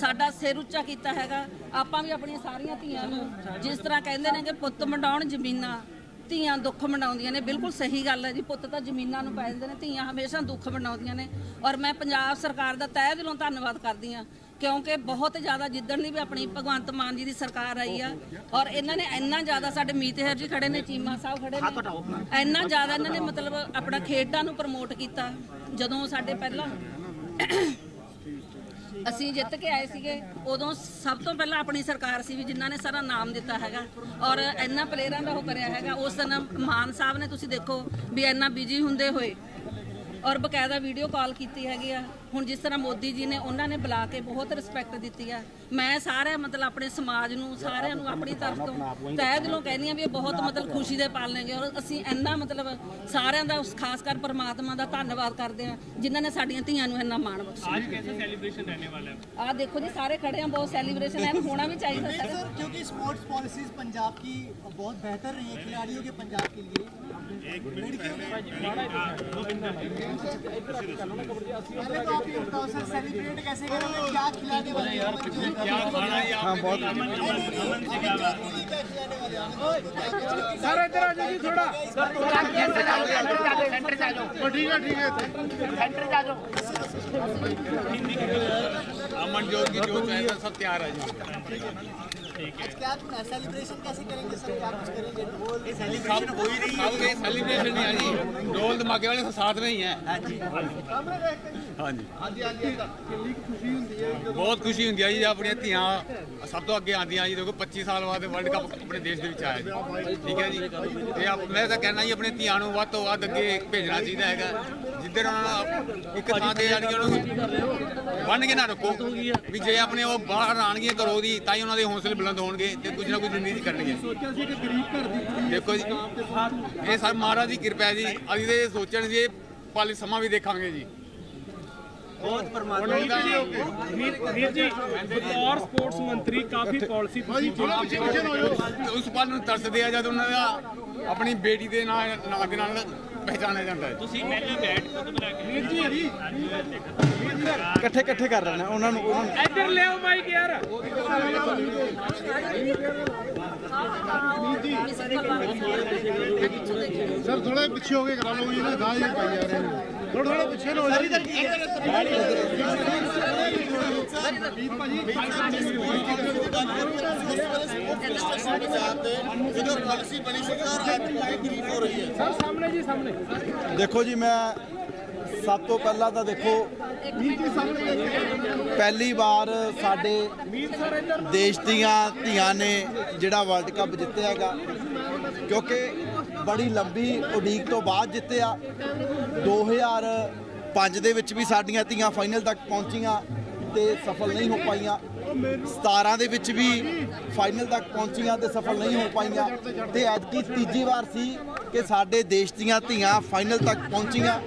ਸਾਡਾ ਸਿਰ ਉੱਚਾ ਕੀਤਾ ਹੈਗਾ। ਆਪਾਂ ਵੀ ਆਪਣੀਆਂ ਸਾਰੀਆਂ ਧੀਆਂ ਨੂੰ ਜਿਸ ਤਰ੍ਹਾਂ ਕਹਿੰਦੇ ਨੇ ਕਿ ਪੁੱਤ ਮੰਡਾਉਣ ਜ਼ਮੀਨਾਂ, ਧੀਆਂ ਦੁੱਖ ਮਨਾਉਂਦੀਆਂ ਨੇ। ਬਿਲਕੁਲ ਸਹੀ ਗੱਲ ਹੈ ਜੀ, ਪੁੱਤ ਤਾਂ ਜ਼ਮੀਨਾਂ ਨੂੰ ਪੈ ਜਾਂਦੇ ਨੇ, ਧੀਆਂ ਹਮੇਸ਼ਾ ਦੁੱਖ ਮਨਾਉਂਦੀਆਂ ਨੇ। ਔਰ ਮੈਂ ਪੰਜਾਬ ਸਰਕਾਰ ਦਾ ਤਹਿ ਦਿਲੋਂ ਧੰਨਵਾਦ ਕਰਦੀ ਆ ਕਿਉਂਕਿ ਬਹੁਤ ਜ਼ਿਆਦਾ ਜਿੱਦਣ ਦੀ ਵੀ ਆਪਣੀ ਭਗਵੰਤ ਮਾਨ ਜੀ ਦੀ ਸਰਕਾਰ ਆਈ ਆ, ਔਰ ਇਹਨਾਂ ਨੇ ਇੰਨਾ ਜ਼ਿਆਦਾ ਸਾਡੇ ਮੀਤਹਿਰ ਜੀ ਖੜੇ ਨੇ, ਚੀਮਾ ਸਾਹਿਬ ਖੜੇ ਨੇ, ਇੰਨਾ ਜ਼ਿਆਦਾ ਇਹਨਾਂ ਨੇ ਮਤਲਬ ਆਪਣਾ ਖੇਡਾਂ ਨੂੰ ਪ੍ਰਮੋਟ ਕੀਤਾ, ਜਦੋਂ ਸਾਡੇ ਪਹਿਲਾਂ ਅਸੀਂ ਜਿੱਤ ਕੇ ਆਏ ਸੀਗੇ, ਉਦੋਂ ਸਭ ਤੋਂ ਪਹਿਲਾਂ ਆਪਣੀ ਸਰਕਾਰ ਸੀ ਵੀ ਜਿਨ੍ਹਾਂ ਨੇ ਸਾਰਾ ਨਾਮ ਦਿੱਤਾ ਹੈਗਾ, ਔਰ ਇੰਨਾ ਪਲੇਅਰਾਂ ਦਾ ਉਹ ਕਰਿਆ ਹੈਗਾ, ਉਸ ਦਿਨ ਮਾਨ ਸਾਹਿਬ ਨੇ ਤੁਸੀਂ ਦੇਖੋ ਵੀ ਇੰਨਾ ਬਿਜ਼ੀ ਹੁੰਦੇ ਹੋਏ ਔਰ ਬਕਾਇਦਾ ਵੀਡੀਓ ਕਾਲ ਕੀਤੀ ਹੈਗੀ ਆ ਹੁਣ ਜਿਸ ਤਰ੍ਹਾਂ ਮੋਦੀ ਜੀ ਨੇ ਉਹਨਾਂ ਨੇ ਬੁਲਾ ਕੇ ਬਹੁਤ ਰਿਸਪੈਕਟ ਦਿੱਤੀ ਆ ਮੈਂ ਸਾਰੇ ਮਤਲਬ ਆਪਣੇ ਸਮਾਜ ਨੂੰ ਸਾਰਿਆਂ ਨੂੰ ਆਪਣੀ ਤਰਫ ਤੋਂ ਤਹਿ ਦਿਲੋਂ ਕਹਿੰਦੀ ਆ ਵੀ ਇਹ ਬਹੁਤ ਮਤਲਬ ਖੁਸ਼ੀ ਦੇ ਪਲ ਨੇਗੇ ਔਰ ਅਸੀਂ ਇੰਨਾ ਮਤਲਬ ਸਾਰਿਆਂ ਦਾ ਉਸ ਖਾਸ ਕਰ ਪਰਮਾਤਮਾ ਦਾ ਧੰਨਵਾਦ ਕਰਦੇ ਆ ਜਿਨ੍ਹਾਂ ਨੇ ਸਾਡੀਆਂ ਧੀਆਂ ਨੂੰ ਇੰਨਾ ਮਾਣ ਬਖਸ਼ਿਆ आज कैसे सेलिब्रेशन रहने वाला है ਆ ਦੇਖੋ ਜੀ ਸਾਰੇ ਖੜੇ ਆ ਬਹੁਤ ਸੈਲੀਬ੍ਰੇਸ਼ਨ ਹੈ ਹੋਣਾ ਵੀ ਚਾਹੀਦਾ ਸਰ सर क्योंकि स्पोर्ट्स पॉलिसीज पंजाब की बहुत बेहतर रही है खिलाड़ियों के पंजाब के लिए सेलिब्रेट कैसे करेंगे क्या खिलाने वाले क्या खाना है हाँ बहुत सर इधर आ जाइए थोड़ा सेंटर जा जाओ ठीक है ठीक है सेंटर जा जाओ अमन जोत की जोत है सब तैयार है जी क्या सेलिब्रेशन कैसे करेंगे सर क्या कुछ करेंगे ढोल सब हो ही रही है सब ये सेलिब्रेशन ही है जी ढोल धमाके वाले सब साथ में ही हैं हाँ जी हाँ जी ਹਾਂਜੀ ਹਾਂਜੀ ਕਿੰਨੀ ਕੁ ਖੁਸ਼ੀ ਹੁੰਦੀ ਹੈ ਜਦੋਂ ਬਹੁਤ ਖੁਸ਼ੀ ਹੁੰਦੀ ਹੈ ਜੀ ਆਪਣੀਆਂ ਧੀਆਂ ਸਭ ਤੋਂ ਅੱਗੇ ਆਉਂਦੀਆਂ ਜੀ ਦੇਖੋ 25 ਸਾਲ ਬਾਅਦ ਵਰਲਡ ਕੱਪ ਆਪਣੇ ਦੇਸ਼ ਦੇ ਵਿੱਚ ਆਇਆ ਜੀ ਠੀਕ ਹੈ ਜੀ ਤੇ ਆਪ- ਮੈਂ ਤਾਂ ਕਹਿਣਾ ਜੀ ਆਪਣੀਆਂ ਧੀਆਂ ਨੂੰ ਵੱਧ ਤੋਂ ਵੱਧ ਅੱਗੇ ਭੇਜਣਾ ਚਾਹੀਦਾ ਹੈਗਾ ਜਿੱਧਰ ਉਹਨਾਂ ਇੱਕ ਥਾਂ ਤੇ ਜਾਣਗੇ ਉਹਨੂੰ ਬੰਨ ਕੇ ਨਾ ਰੱਖੋ। ਵੀ ਜੇ ਆਪਣੇ ਉਹ ਬਾਹਰ ਆਣਗੇ ਘਰੋਂ ਦੀ ਤਾਂ ਹੀ ਉਹਨਾਂ ਦੇ ਹੌਸਲੇ ਬੁਲੰਦ ਹੋਣਗੇ ਤੇ ਕੁਝ ਨਾ ਕੁਝ ਜ਼ਿੰਦਗੀ ਕਰਨਗੇ। ਸੋਚਿਆ ਸੀ ਕਿ ਗਰੀਬ ਘਰ ਦੀ ਦੇਖੋ ਜੀ। ਇਹ ਸਭ ਮਹਾਰਾਜ ਦੀ ਕਿਰਪਾ ਜੀ। ਅਸੀਂ ਤੇ ਸੋਚਣ ਜੀ ਪਾਲੀ ਸਮਾਂ ਵੀ ਦੇਖਾਂਗੇ ਜੀ। ਬਹੁਤ ਪਰਮਾਤਮਾ ਵੀਰ ਜੀ ਬਤੌਰ ਸਪੋਰਟਸ ਮੰਤਰੀ ਕਾਫੀ ਪਾਲਿਸੀ ਤੁਸੀਂ ਉਸ ਪਾਲ ਨੂੰ ਤਰਸਦੇ ਆ ਜਦ ਉਹਨਾਂ ਦਾ ਆਪਣੀ ਬੇਟੀ ਦੇ ਨਾਲ ਨਾਲ ਪਹਿਚਾਣਿਆ ਜਾਂਦਾ ਹੈ। ਤੁਸੀਂ ਪਹਿਲੀ ਬੈਟ ਕਦੋਂ ਬਣਾ ਕੇ ਵੀਰ ਜੀ ਜੀ ਇਕੱਠੇ ਇਕੱਠੇ ਕਰ ਲੈਣਾ ਉਹਨਾਂ ਨੂੰ ਉਹਨਾਂ ਨੂੰ ਇੱਧਰ ਲਿਆਓ ਮਾਈਕ ਯਾਰ। ਸਰ ਥੋੜਾ ਪਿੱਛੇ ਹੋ ਕੇ ਕਰਾ ਲਓ ਜੀ ਨਾ ਗਾਹ ਹੀ ਪਾਈ ਜਾ ਰਹੇ ਨੇ। ਥੋੜਾ ਥੋੜਾ ਪਿੱਛੇ ਨੂੰ ਹੋ ਜਾਓ। ਦੇਖੋ ਜੀ, ਮੈਂ ਸਭ ਤੋਂ ਪਹਿਲਾਂ ਤਾਂ ਦੇਖੋ, ਪਹਿਲੀ ਵਾਰ ਸਾਡੇ ਦੇਸ਼ ਦੀਆਂ ਧੀਆਂ ਨੇ ਜਿਹੜਾ ਵਰਲਡ ਕੱਪ ਜਿੱਤਿਆ ਹੈਗਾ, ਕਿਉਂਕਿ ਬੜੀ ਲੰਬੀ ਉਡੀਕ ਤੋਂ ਬਾਅਦ ਜਿੱਤਿਆ। 2005 ਦੇ ਵਿੱਚ ਵੀ ਸਾਡੀਆਂ ਧੀਆਂ ਫਾਈਨਲ ਤੱਕ ਪਹੁੰਚੀਆਂ। ਤੇ ਸਫਲ ਨਹੀਂ ਹੋ ਪਾਈਆਂ। 17 ਦੇ ਵਿੱਚ ਵੀ ਫਾਈਨਲ ਤੱਕ ਪਹੁੰਚੀਆਂ ਤੇ ਸਫਲ ਨਹੀਂ ਹੋ ਪਾਈਆਂ। ਤੇ ਐਤਕੀ ਤੀਜੀ ਵਾਰ ਸੀ ਕਿ ਸਾਡੇ ਦੇਸ਼ ਦੀਆਂ ਧੀਆਂ ਫਾਈਨਲ ਤੱਕ ਪਹੁੰਚੀਆਂ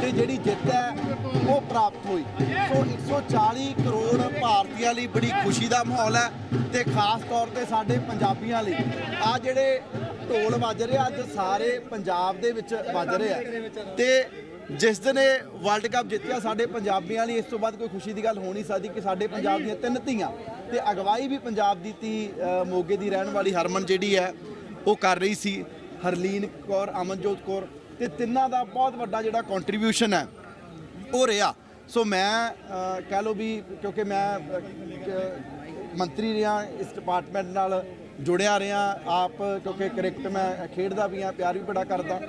ਤੇ ਜਿਹੜੀ ਜਿੱਤ ਹੈ, ਉਹ ਪ੍ਰਾਪਤ ਹੋਈ। ਸੋ 140 ਕਰੋੜ ਭਾਰਤੀਆਂ ਲਈ ਬੜੀ ਖੁਸ਼ੀ ਦਾ ਮਾਹੌਲ ਹੈ ਤੇ ਖਾਸ ਤੌਰ ਤੇ ਸਾਡੇ ਪੰਜਾਬੀਆਂ ਲਈ। ਆ ਜਿਹੜੇ ਢੋਲ ਵੱਜ ਰਿਹਾ ਅੱਜ ਸਾਰੇ ਪੰਜਾਬ ਦੇ ਵਿੱਚ ਵੱਜ ਰਿਹਾ ਤੇ ਜਿਸ ਦਿਨ ਇਹ ਵਰਲਡ ਕੱਪ ਜਿੱਤਿਆ, ਸਾਡੇ ਪੰਜਾਬੀਆਂ ਲਈ ਇਸ ਤੋਂ ਬਾਅਦ ਕੋਈ ਖੁਸ਼ੀ ਦੀ ਗੱਲ ਹੋ ਨਹੀਂ ਸਕਦੀ ਕਿ ਸਾਡੇ ਪੰਜਾਬ ਦੀਆਂ ਤਿੰਨ ਧੀਆਂ ਤੇ ਅਗਵਾਈ ਵੀ ਪੰਜਾਬ ਦੀ ਧੀ ਮੋਗੇ ਦੀ ਰਹਿਣ ਵਾਲੀ ਹਰਮਨ ਜਿਹੜੀ ਹੈ, ਉਹ ਕਰ ਰਹੀ ਸੀ। ਹਰਲੀਨ ਕੌਰ, ਅਮਨਜੋਤ ਕੌਰ ਤੇ ਤਿੰਨਾਂ ਦਾ ਬਹੁਤ ਵੱਡਾ ਜਿਹੜਾ ਕੰਟਰੀਬਿਊਸ਼ਨ ਹੈ, ਉਹ ਰਿਹਾ। ਸੋ ਮੈਂ ਕਹਿ ਲਓ ਵੀ ਕਿਉਂਕਿ ਮੈਂ ਮੰਤਰੀ ਰਿਹਾ ਇਸ ਡਿਪਾਰਟਮੈਂਟ ਨਾਲ ਜੁੜਿਆ ਰਿਹਾ। ਆਪ ਕਿਉਂਕਿ ਕ੍ਰਿਕਟ ਮੈਂ ਖੇਡਦਾ ਵੀ ਆ ਪਿਆਰ ਵੀ ਬੜਾ ਕਰਦਾ।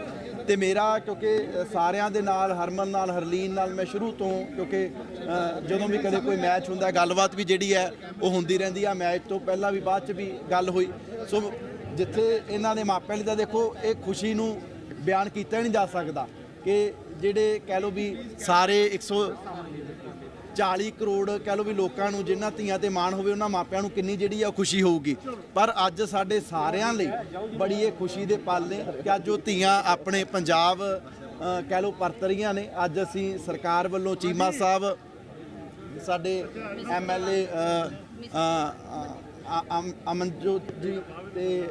ਤੇ ਮੇਰਾ ਕਿਉਂਕਿ ਸਾਰਿਆਂ ਦੇ ਨਾਲ, ਹਰਮਨ ਨਾਲ, ਹਰਲੀਨ ਨਾਲ ਮੈਂ ਸ਼ੁਰੂ ਤੋਂ ਕਿਉਂਕਿ ਜਦੋਂ ਵੀ ਕਦੇ ਕੋਈ ਮੈਚ ਹੁੰਦਾ, ਗੱਲਬਾਤ ਵੀ ਜਿਹੜੀ ਹੈ, ਉਹ ਹੁੰਦੀ ਰਹਿੰਦੀ ਆ। ਮੈਚ ਤੋਂ ਪਹਿਲਾਂ ਵੀ ਬਾਅਦ ਚ ਵੀ ਗੱਲ ਹੋਈ। ਸੋ ਜਿੱਥੇ ਇਹਨਾਂ ਦੇ ਮਾਪਿਆਂ ਲਈ ਤਾਂ ਦੇਖੋ, ਇਹ ਖੁਸ਼ੀ ਨੂੰ ਬਿਆਨ ਕੀਤਾ ਹੀ ਨਹੀਂ ਜਾ ਸਕਦਾ ਕਿ ਜਿਹੜੇ ਕਹਿ ਲਓ ਵੀ ਸਾਰੇ 140 ਕਰੋੜ ਕਹਿ ਲਓ ਵੀ ਲੋਕਾਂ ਨੂੰ ਜਿਨ੍ਹਾਂ ਧੀਆਂ ਤੇ ਮਾਣ ਹੋਵੇ ਉਹਨਾਂ ਮਾਪਿਆਂ ਨੂੰ ਕਿੰਨੀ ਜਿਹੜੀ ਆ ਖੁਸ਼ੀ ਹੋਊਗੀ। ਪਰ ਅੱਜ ਸਾਡੇ ਸਾਰਿਆਂ ਲਈ ਬੜੀ ਇਹ ਖੁਸ਼ੀ ਦੇ ਪਲ ਨੇ ਕਿ ਅੱਜ ਉਹ ਧੀਆਂ ਆਪਣੇ ਪੰਜਾਬ ਕਹਿ ਲਓ ਪਰਤ ਰਹੀਆਂ ਨੇ। ਅੱਜ ਅਸੀਂ ਸਰਕਾਰ ਵੱਲੋਂ ਚੀਮਾ ਸਾਹਿਬ ਸਾਡੇ ਐਮਐਲਏ ਅਮਨਜੋਤ ਜੀ ਤੇ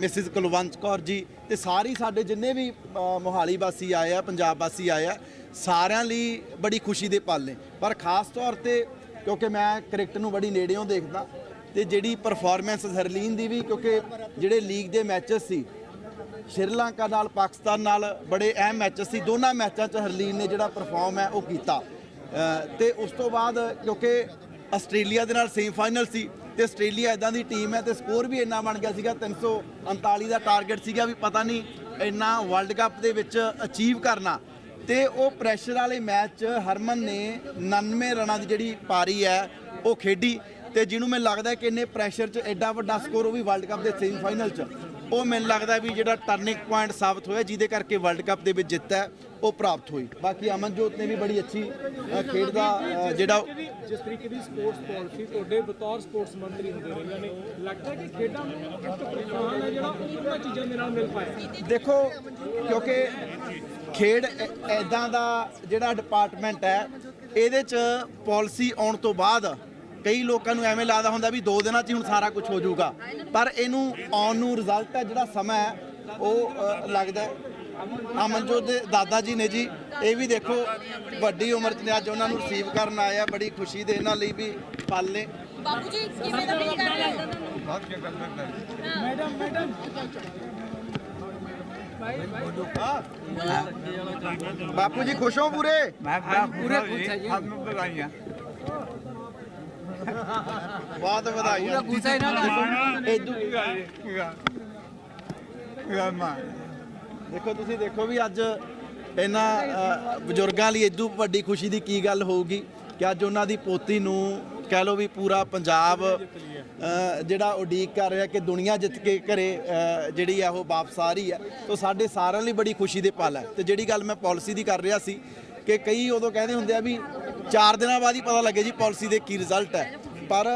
ਮਿਸਿਸ ਕੁਲਵੰਤ ਕੌਰ ਜੀ ਤੇ ਸਾਰੀ ਸਾਡੇ ਜਿੰਨੇ ਵੀ ਮੋਹਾਲੀ ਵਾਸੀ ਆਏ ਆ ਪੰਜਾਬ ਵਾਸੀ ਆਏ ਆ ਸਾਰਿਆਂ ਲਈ ਬੜੀ ਖੁਸ਼ੀ ਦੇ ਪਲ ਨੇ। ਪਰ ਖਾਸ ਤੌਰ ਤੇ ਕਿਉਂਕਿ ਮੈਂ ਕ੍ਰਿਕਟ ਨੂੰ ਬੜੀ ਨੇੜਿਓਂ ਦੇਖਦਾ ਤੇ ਜਿਹੜੀ ਪਰਫਾਰਮੈਂਸ ਹਰਲੀਨ ਦੀ ਵੀ ਕਿਉਂਕਿ ਜਿਹੜੇ ਲੀਗ ਦੇ ਮੈਚਸ ਸੀ ਸ਼੍ਰੀਲੰਕਾ ਨਾਲ ਪਾਕਿਸਤਾਨ ਨਾਲ ਬੜੇ ਅਹਿਮ ਮੈਚ ਸੀ। ਦੋਨਾਂ ਮੈਚਾਂ 'ਚ ਹਰਲੀਨ ਨੇ ਜਿਹੜਾ ਪਰਫਾਰਮ ਹੈ ਉਹ ਕੀਤਾ। ਅ, ਤੇ ਉਸ ਤੋਂ ਬਾਅਦ ਕਿਉਂਕਿ ਆਸਟ੍ਰੇਲੀਆ ਦੇ ਨਾਲ ਸੈਮੀਫਾਈਨਲ ਸੀ ਤੇ ਆਸਟ੍ਰੇਲੀਆ ਇਦਾਂ ਦੀ ਟੀਮ ਹੈ ਤੇ ਸਕੋਰ ਵੀ ਇੰਨਾ ਬਣ ਗਿਆ ਸੀਗਾ 339 ਦਾ ਟਾਰਗੇਟ ਸੀਗਾ ਵੀ ਪਤਾ ਨਹੀਂ ਇੰਨਾ ਵਰਲਡ ਕੱਪ ਦੇ ਵਿੱਚ ਅਚੀਵ ਕਰਨਾ। ਤੇ ਉਹ ਪ੍ਰੈਸ਼ਰ ਵਾਲੇ ਮੈਚ 'ਚ ਹਰਮਨ ਨੇ 99 ਰਨਾਂ ਦੀ ਜਿਹੜੀ ਪਾਰੀ ਹੈ, ਉਹ ਖੇਡੀ ਤੇ ਜਿਹਨੂੰ ਮੈਨੂੰ ਲੱਗਦਾ ਕਿ ਇੰਨੇ ਪ੍ਰੈਸ਼ਰ 'ਚ ਐਡਾ ਵੱਡਾ ਸਕੋਰ ਉਹ ਵੀ ਵਰਲਡ ਕੱਪ ਦੇ ਸੈਮੀਫਾਈਨਲ 'ਚ। ਉਹ ਮੈਨੂੰ ਲੱਗਦਾ ਵੀ ਜਿਹੜਾ ਟਰਨਿੰਗ ਪੁਆਇੰਟ ਸਾਬਤ ਹੋਇਆ ਜਿਹਦੇ ਕਰਕੇ ਵਰਲਡ ਕੱਪ ਦੇ ਵਿੱਚ ਜਿੱਤ ਹੈ ਉਹ ਪ੍ਰਾਪਤ ਹੋਈ। ਬਾਕੀ ਅਮਨਜੋਤ ਨੇ ਵੀ ਬੜੀ ਅੱਛੀ ਖੇਡ ਦਾ ਜਿਹੜਾ ਜਿਸ ਤਰੀਕੇ ਦੀ ਸਪੋਰਟਸ ਪਾਲਿਸੀ ਤੁਹਾਡੇ ਬਤੌਰ ਸਪੋਰਟਸ ਮੰਤਰੀ ਹੁੰਦੇ ਰਹੀਆਂ ਨੇ ਲੱਗਦਾ ਕਿ ਖੇਡਾਂ ਨੂੰ ਇੱਕ ਪ੍ਰੋਤਸਾਹਨ ਹੈ ਜਿਹੜਾ ਉਹ ਉਹਨਾਂ ਚੀਜ਼ਾਂ ਦੇ ਨਾਲ ਮਿਲ ਪਾਇਆ। ਦੇਖੋ ਕਿਉਂਕਿ ਖੇਡ ਐਦਾਂ ਦਾ ਜਿਹੜਾ ਡਿਪਾਰਟਮੈਂਟ ਹੈ ਇਹਦੇ ਚ ਪਾਲਿਸੀ ਆਉਣ ਤੋਂ ਬਾਅਦ ਕਈ ਲੋਕਾਂ ਨੂੰ ਐਵੇਂ ਲੱਗਦਾ ਹੁੰਦਾ ਵੀ ਦੋ ਦਿਨਾਂ 'ਚ ਹੀ ਹੁਣ ਸਾਰਾ ਕੁਝ ਹੋ ਜਾਊਗਾ। ਪਰ ਇਹਨੂੰ ਆਉਣ ਨੂੰ ਰਿਜ਼ਲਟ ਹੈ ਜਿਹੜਾ ਸਮਾਂ ਹੈ ਉਹ ਅ, ਲੱਗਦਾ ਹੈ। ਅਮਨਜੋਤ ਦੇ ਦਾਦਾ ਜੀ ਨੇ ਜੀ ਇਹ ਵੀ ਦੇਖੋ ਵੱਡੀ ਉਮਰ 'ਚ ਨੇ ਅੱਜ ਉਹਨਾਂ ਨੂੰ ਰਿਸੀਵ ਕਰਨ ਆਏ ਆ ਬੜੀ ਖੁਸ਼ੀ ਦੇ ਇਹਨਾਂ ਲਈ ਵੀ ਪਲ ਨੇ। ਬਾਪੂ ਜੀ ਕਿਵੇਂ ਦਾ ਫੀਲ ਕਰ ਰਹੇ ਮੈਡਮ ਮੈਡਮ। ਬਾਪੂ ਜੀ ਖੁਸ਼ ਹੋ ਪੂਰੇ? ਮੈਂ ਪੂਰੇ ਖੁਸ਼ ਹਾਂ ਜੀ। ਹੱਥ ਨੂੰ ਬਧਾਈਆਂ ਬਹੁਤ ਵਧਾਈਆਂ ਗੁੱਸਾ ਇਹਨਾਂ ਦਾ ਇਦੂ ਦੇਖੋ ਤੁਸੀਂ ਦੇਖੋ ਵੀ ਅੱਜ ਇਹਨਾਂ ਬਜ਼ੁਰਗਾਂ ਲਈ ਇਦੋਂ ਵੱਡੀ ਖੁਸ਼ੀ ਦੀ ਕੀ ਗੱਲ ਹੋਊਗੀ ਕਿ ਅੱਜ ਉਹਨਾਂ ਦੀ ਪੋਤੀ ਨੂੰ ਕਹਿ ਲਓ ਵੀ ਪੂਰਾ ਪੰਜਾਬ ਜਿਹੜਾ ਉਡੀਕ ਕਰ ਰਿਹਾ ਕਿ ਦੁਨੀਆ ਜਿੱਤ ਕੇ ਘਰੇ ਜਿਹੜੀ ਆ ਉਹ ਵਾਪਸ ਆ ਰਹੀ ਹੈ। ਤੋਂ ਸਾਡੇ ਸਾਰਿਆਂ ਲਈ ਬੜੀ ਖੁਸ਼ੀ ਦੇ ਪਲ ਹੈ। ਤੇ ਜਿਹੜੀ ਗੱਲ ਮੈਂ ਪਾਲਿਸੀ ਦੀ ਕਰ ਰਿਹਾ ਸੀ ਕਿ ਕਈ ਉਦੋਂ ਕਹਿੰਦੇ ਹੁੰਦੇ ਆ ਵੀ 4 ਦਿਨਾਂ ਬਾਅਦ ਹੀ ਪਤਾ ਲੱਗੇ ਜੀ ਪਾਲਿਸੀ ਦੇ ਕੀ ਰਿਜ਼ਲਟ ਹੈ। ਪਰ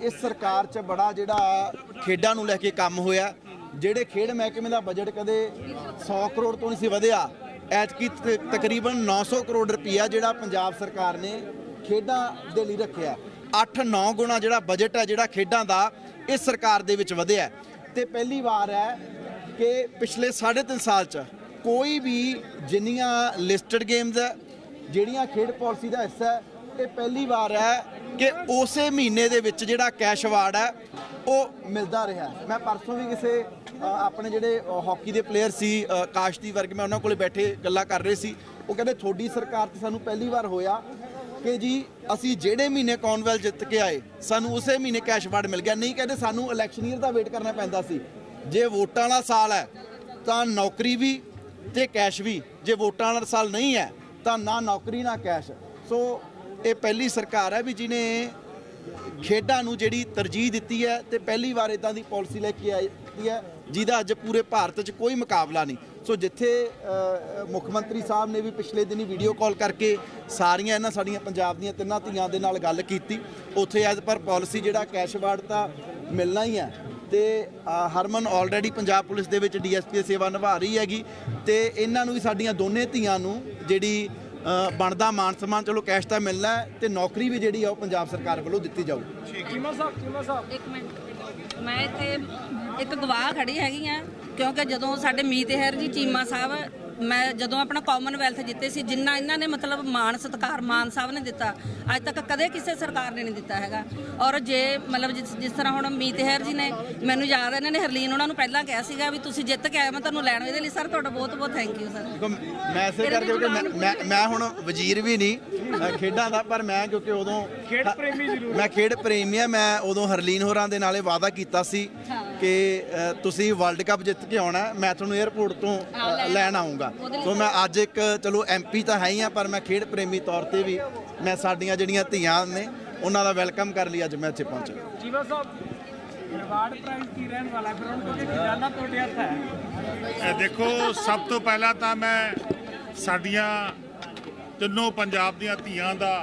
ਇਸ ਸਰਕਾਰ 'ਚ ਬੜਾ ਜਿਹੜਾ ਖੇਡਾਂ ਨੂੰ ਲੈ ਕੇ ਕੰਮ ਹੋਇਆ। ਜਿਹੜੇ ਖੇਡ ਮਹਿਕਮੇ ਦਾ ਬਜਟ ਕਦੇ 100 ਕਰੋੜ ਤੋਂ ਨਹੀਂ ਸੀ ਵਧਿਆ, ਐਤਕੀ ਤ- ਤਕਰੀਬਨ 900 ਕਰੋੜ ਰੁਪਈਆ ਜਿਹੜਾ ਪੰਜਾਬ ਸਰਕਾਰ ਨੇ ਖੇਡਾਂ ਦੇ ਲਈ ਰੱਖਿਆ 8-9 ਗੁਣਾ ਜਿਹੜਾ ਬਜਟ ਹੈ, ਜਿਹੜਾ ਖੇਡਾਂ ਦਾ, ਇਸ ਸਰਕਾਰ ਦੇ ਵਿੱਚ ਵਧਿਆ ਤੇ ਪਹਿਲੀ ਵਾਰ ਹੈ ਕਿ ਪਿਛਲੇ 3.5 ਸਾਲ 'ਚ ਕੋਈ ਵੀ ਜਿੰਨੀਆਂ ਲਿਸਟਡ ਗੇਮਸ ਹੈ ਜਿਹੜੀਆਂ ਖੇਡ ਪਾਲਿਸੀ ਦਾ ਹਿੱਸਾ ਹੈ ਇਹ ਪਹਿਲੀ ਵਾਰ ਹੈ ਕਿ ਉਸੇ ਮਹੀਨੇ ਦੇ ਵਿੱਚ ਜਿਹੜਾ ਕੈਸ਼ ਅਵਾਰਡ ਹੈ ਉਹ ਮਿਲਦਾ ਰਿਹਾ ਮੈਂ ਪਰਸੋਂ ਵੀ ਕਿਸੇ ਆਪਣੇ ਜਿਹੜੇ ਅ, ਹਾਕੀ ਦੇ ਪਲੇਅਰ ਸੀ ਕਾਸ਼ਤੀ ਵਰਗ ਮੈਂ ਉਹਨਾਂ ਕੋਲੇ ਬੈਠੇ ਗੱਲਾਂ ਕਰ ਰਹੇ ਸੀ। ਉਹ ਕਹਿੰਦੇ ਤੁਹਾਡੀ ਸਰਕਾਰ ਤੇ ਸਾਨੂੰ ਪਹਿਲੀ ਵਾਰ ਹੋਇਆ ਕਿ ਜੀ ਅਸੀਂ ਜਿਹੜੇ ਮਹੀਨੇ ਕਾਨਵੈਲ ਜਿੱਤ ਕੇ ਆਏ ਸਾਨੂੰ ਉਸੇ ਮਹੀਨੇ ਕੈਸ਼ ਅਵਾਰਡ ਮਿਲ ਗਿਆ। ਨਹੀਂ ਕਹਿੰਦੇ ਸਾਨੂੰ ਇਲੈਕਸ਼ਨ ਈਅਰ ਦਾ ਵੇਟ ਕਰਨਾ ਪੈਂਦਾ ਸੀ। ਜੇ ਵੋਟਾਂ ਵਾਲਾ ਸਾਲ ਹੈ ਤਾਂ ਨੌਕਰੀ ਵੀ ਤੇ ਕੈਸ਼ ਵੀ। ਜੇ ਵੋਟਾਂ ਵਾਲਾ ਸਾਲ ਨਹੀਂ ਹੈ ਤਾਂ ਨਾ ਨੌਕਰੀ, ਨਾ ਕੈਸ਼। ਸੋ ਇਹ ਪਹਿਲੀ ਸਰਕਾਰ ਹੈ ਵੀ ਜਿਹਨੇ ਖੇਡਾਂ ਨੂੰ ਜਿਹੜੀ ਤਰਜੀਹ ਦਿੱਤੀ ਹੈ ਤੇ ਪਹਿਲੀ ਵਾਰ ਇਦਾਂ ਦੀ ਪਾਲਿਸੀ ਲੈ ਕੇ ਆਈ ਹੈ, ਜਿਹਦਾ ਅੱਜ ਪੂਰੇ ਭਾਰਤ 'ਚ ਕੋਈ ਮੁਕਾਬਲਾ ਨਹੀਂ। ਸੋ ਜਿੱਥੇ ਮੁੱਖ ਮੰਤਰੀ ਸਾਹਿਬ ਨੇ ਵੀ ਪਿਛਲੇ ਦਿਨੀ ਵੀਡੀਓ ਕਾਲ ਕਰਕੇ ਸਾਰੀਆਂ ਇਹਨਾਂ ਸਾਡੀਆਂ ਪੰਜਾਬ ਦੀਆਂ ਤਿੰਨਾਂ ਧੀਆਂ ਦੇ ਨਾਲ ਗੱਲ ਕੀਤੀ, ਉੱਥੇ ਐਜ਼ ਪਰ ਪਾਲਿਸੀ ਜਿਹੜਾ ਕੈਸ਼ ਅਵਾਰਡ ਤਾਂ ਮਿਲਣਾ ਹੀ ਹੈ। ਤੇ ਹਰਮਨ ਆਲਰੇਡੀ ਪੰਜਾਬ ਪੁਲਿਸ ਦੇ ਵਿੱਚ ਡੀਐਸਪੀ ਦੀ ਸੇਵਾ ਨਿਭਾ ਰਹੀ ਹੈਗੀ ਤੇ ਇਹਨਾਂ ਨੂੰ ਵੀ ਸਾਡੀਆਂ ਦੋਨੇ ਧੀਆਂ ਨੂੰ ਜਿਹੜੀ ਬਣਦਾ ਮਾਨ ਸਨਮਾਨ ਚਲੋ ਕੈਸ਼ ਤਾਂ ਮਿਲਣਾ ਤੇ ਨੌਕਰੀ ਵੀ ਜਿਹੜੀ ਆ ਉਹ ਪੰਜਾਬ ਸਰਕਾਰ ਵੱਲੋਂ ਦਿੱਤੀ ਜਾਊ। ਚੀਮਾ ਸਾਹਿਬ ਚੀਮਾ ਸਾਹਿਬ? ਇੱਕ ਮਿੰਟ। ਮੈਂ ਇੱਥੇ ਇੱਕ ਗਵਾਹ ਖੜੀ ਹੈਗੀ ਆ ਕਿਉਂਕਿ ਜਦੋਂ ਸਾਡੇ ਮੀਤ ਹੈਰ ਜੀ ਚੀਮਾ ਸਾਹਿਬ ਮੈਂ ਜਦੋਂ ਆਪਣਾ ਕਾਮਨਵੈਲਥ ਜਿੱਤੇ ਸੀ ਜਿੰਨਾ ਇਹਨਾਂ ਨੇ ਮਤਲਬ ਮਾਣ ਸਤਕਾਰ ਮਾਨ ਸਾਹਿਬ ਨੇ ਦਿੱਤਾ ਅੱਜ ਤੱਕ ਕਦੇ ਕਿਸੇ ਸਰਕਾਰ ਨੇ ਨਹੀਂ ਦਿੱਤਾ ਹੈਗਾ। ਔਰ ਜੇ ਮਤਲਬ ਜਿਸ ਜਿਸ ਤਰ੍ਹਾਂ ਹੁਣ ਮੀਤ ਹੈਰ ਜੀ ਨੇ ਮੈਨੂੰ ਯਾਦ ਹੈ ਇਹਨਾਂ ਨੇ ਹਰਲੀਨ ਉਹਨਾਂ ਨੂੰ ਪਹਿਲਾਂ ਕਿਹਾ ਸੀਗਾ ਵੀ ਤੁਸੀਂ ਜਿੱਤ ਕੇ ਆਏ ਮੈਂ ਤੁਹਾਨੂੰ ਲੈਣ ਇਹਦੇ ਲਈ ਸਰ ਤੁਹਾਡਾ ਬਹੁਤ ਬਹੁਤ ਥੈਂਕ ਯੂ ਸਰ। ਦੇਖੋ, ਮੈਂ ਇਸੇ ਕਰਕੇ ਕਿ ਮੈਂ- ਮੈਂ ਹੁਣ ਵਜ਼ੀਰ ਵੀ ਨਹੀਂ ਖੇਡਾਂ ਦਾ ਪਰ ਮੈਂ ਕਿਉਂਕਿ ਉਦੋਂ ਖੇਡ ਪ੍ਰੇਮੀ ਜ਼ਰੂਰ। ਮੈਂ ਖੇਡ ਪ੍ਰੇਮੀ ਆ ਮੈਂ ਉਦੋਂ ਹਰਲੀਨ ਹੋਰਾਂ ਦੇ ਨਾਲੇ ਵਾਅਦਾ ਕੀਤਾ ਸੀ ਕਿ ਤੁਸੀਂ ਵਰਲਡ ਕੱਪ ਜਿੱਤ ਕੇ ਆਉਣਾ ਮੈਂ ਤੁਹਾਨੂੰ 에ਅਰਪੋਰਟ ਤੋਂ ਅ, ਲੈਣ ਆਉਂਗਾ ਸੋ ਮੈਂ ਅੱਜ ਇੱਕ ਚਲੋ ਐਮਪੀ ਤਾਂ ਹੈ ਹੀ ਆ ਪਰ ਮੈਂ ਖੇਡ ਪ੍ਰੇਮੀ ਤੌਰ ਤੇ ਵੀ ਮੈਂ ਸਾਡੀਆਂ ਜਿਹੜੀਆਂ ਧੀਆਂ ਨੇ ਉਹਨਾਂ ਦਾ ਵੈਲਕਮ ਕਰ ਲਈ ਅੱਜ ਮੈਂ ਇੱਥੇ ਪਹੁੰਚਿਆ ਜੀਵਾ ਸਾਹਿਬ ਰਿਵਾਰਡ ਪ੍ਰਾਈਜ਼ ਕੀ ਰਹਿਣ ਵਾਲਾ ਹੈ? ਫਿਰ ਹੁਣ ਕਿਉਂਕਿ ਖਜ਼ਾਨਾ ਤੁਹਾਡੇ ਹੱਥ ਹੈ। ਇਹ ਦੇਖੋ ਸਭ ਤੋਂ ਪਹਿਲਾਂ ਤਾਂ ਮੈਂ ਸਾਡੀਆਂ ਤਿੰਨੋਂ ਪੰਜਾਬ ਦੀਆਂ ਧੀਆਂ ਦਾ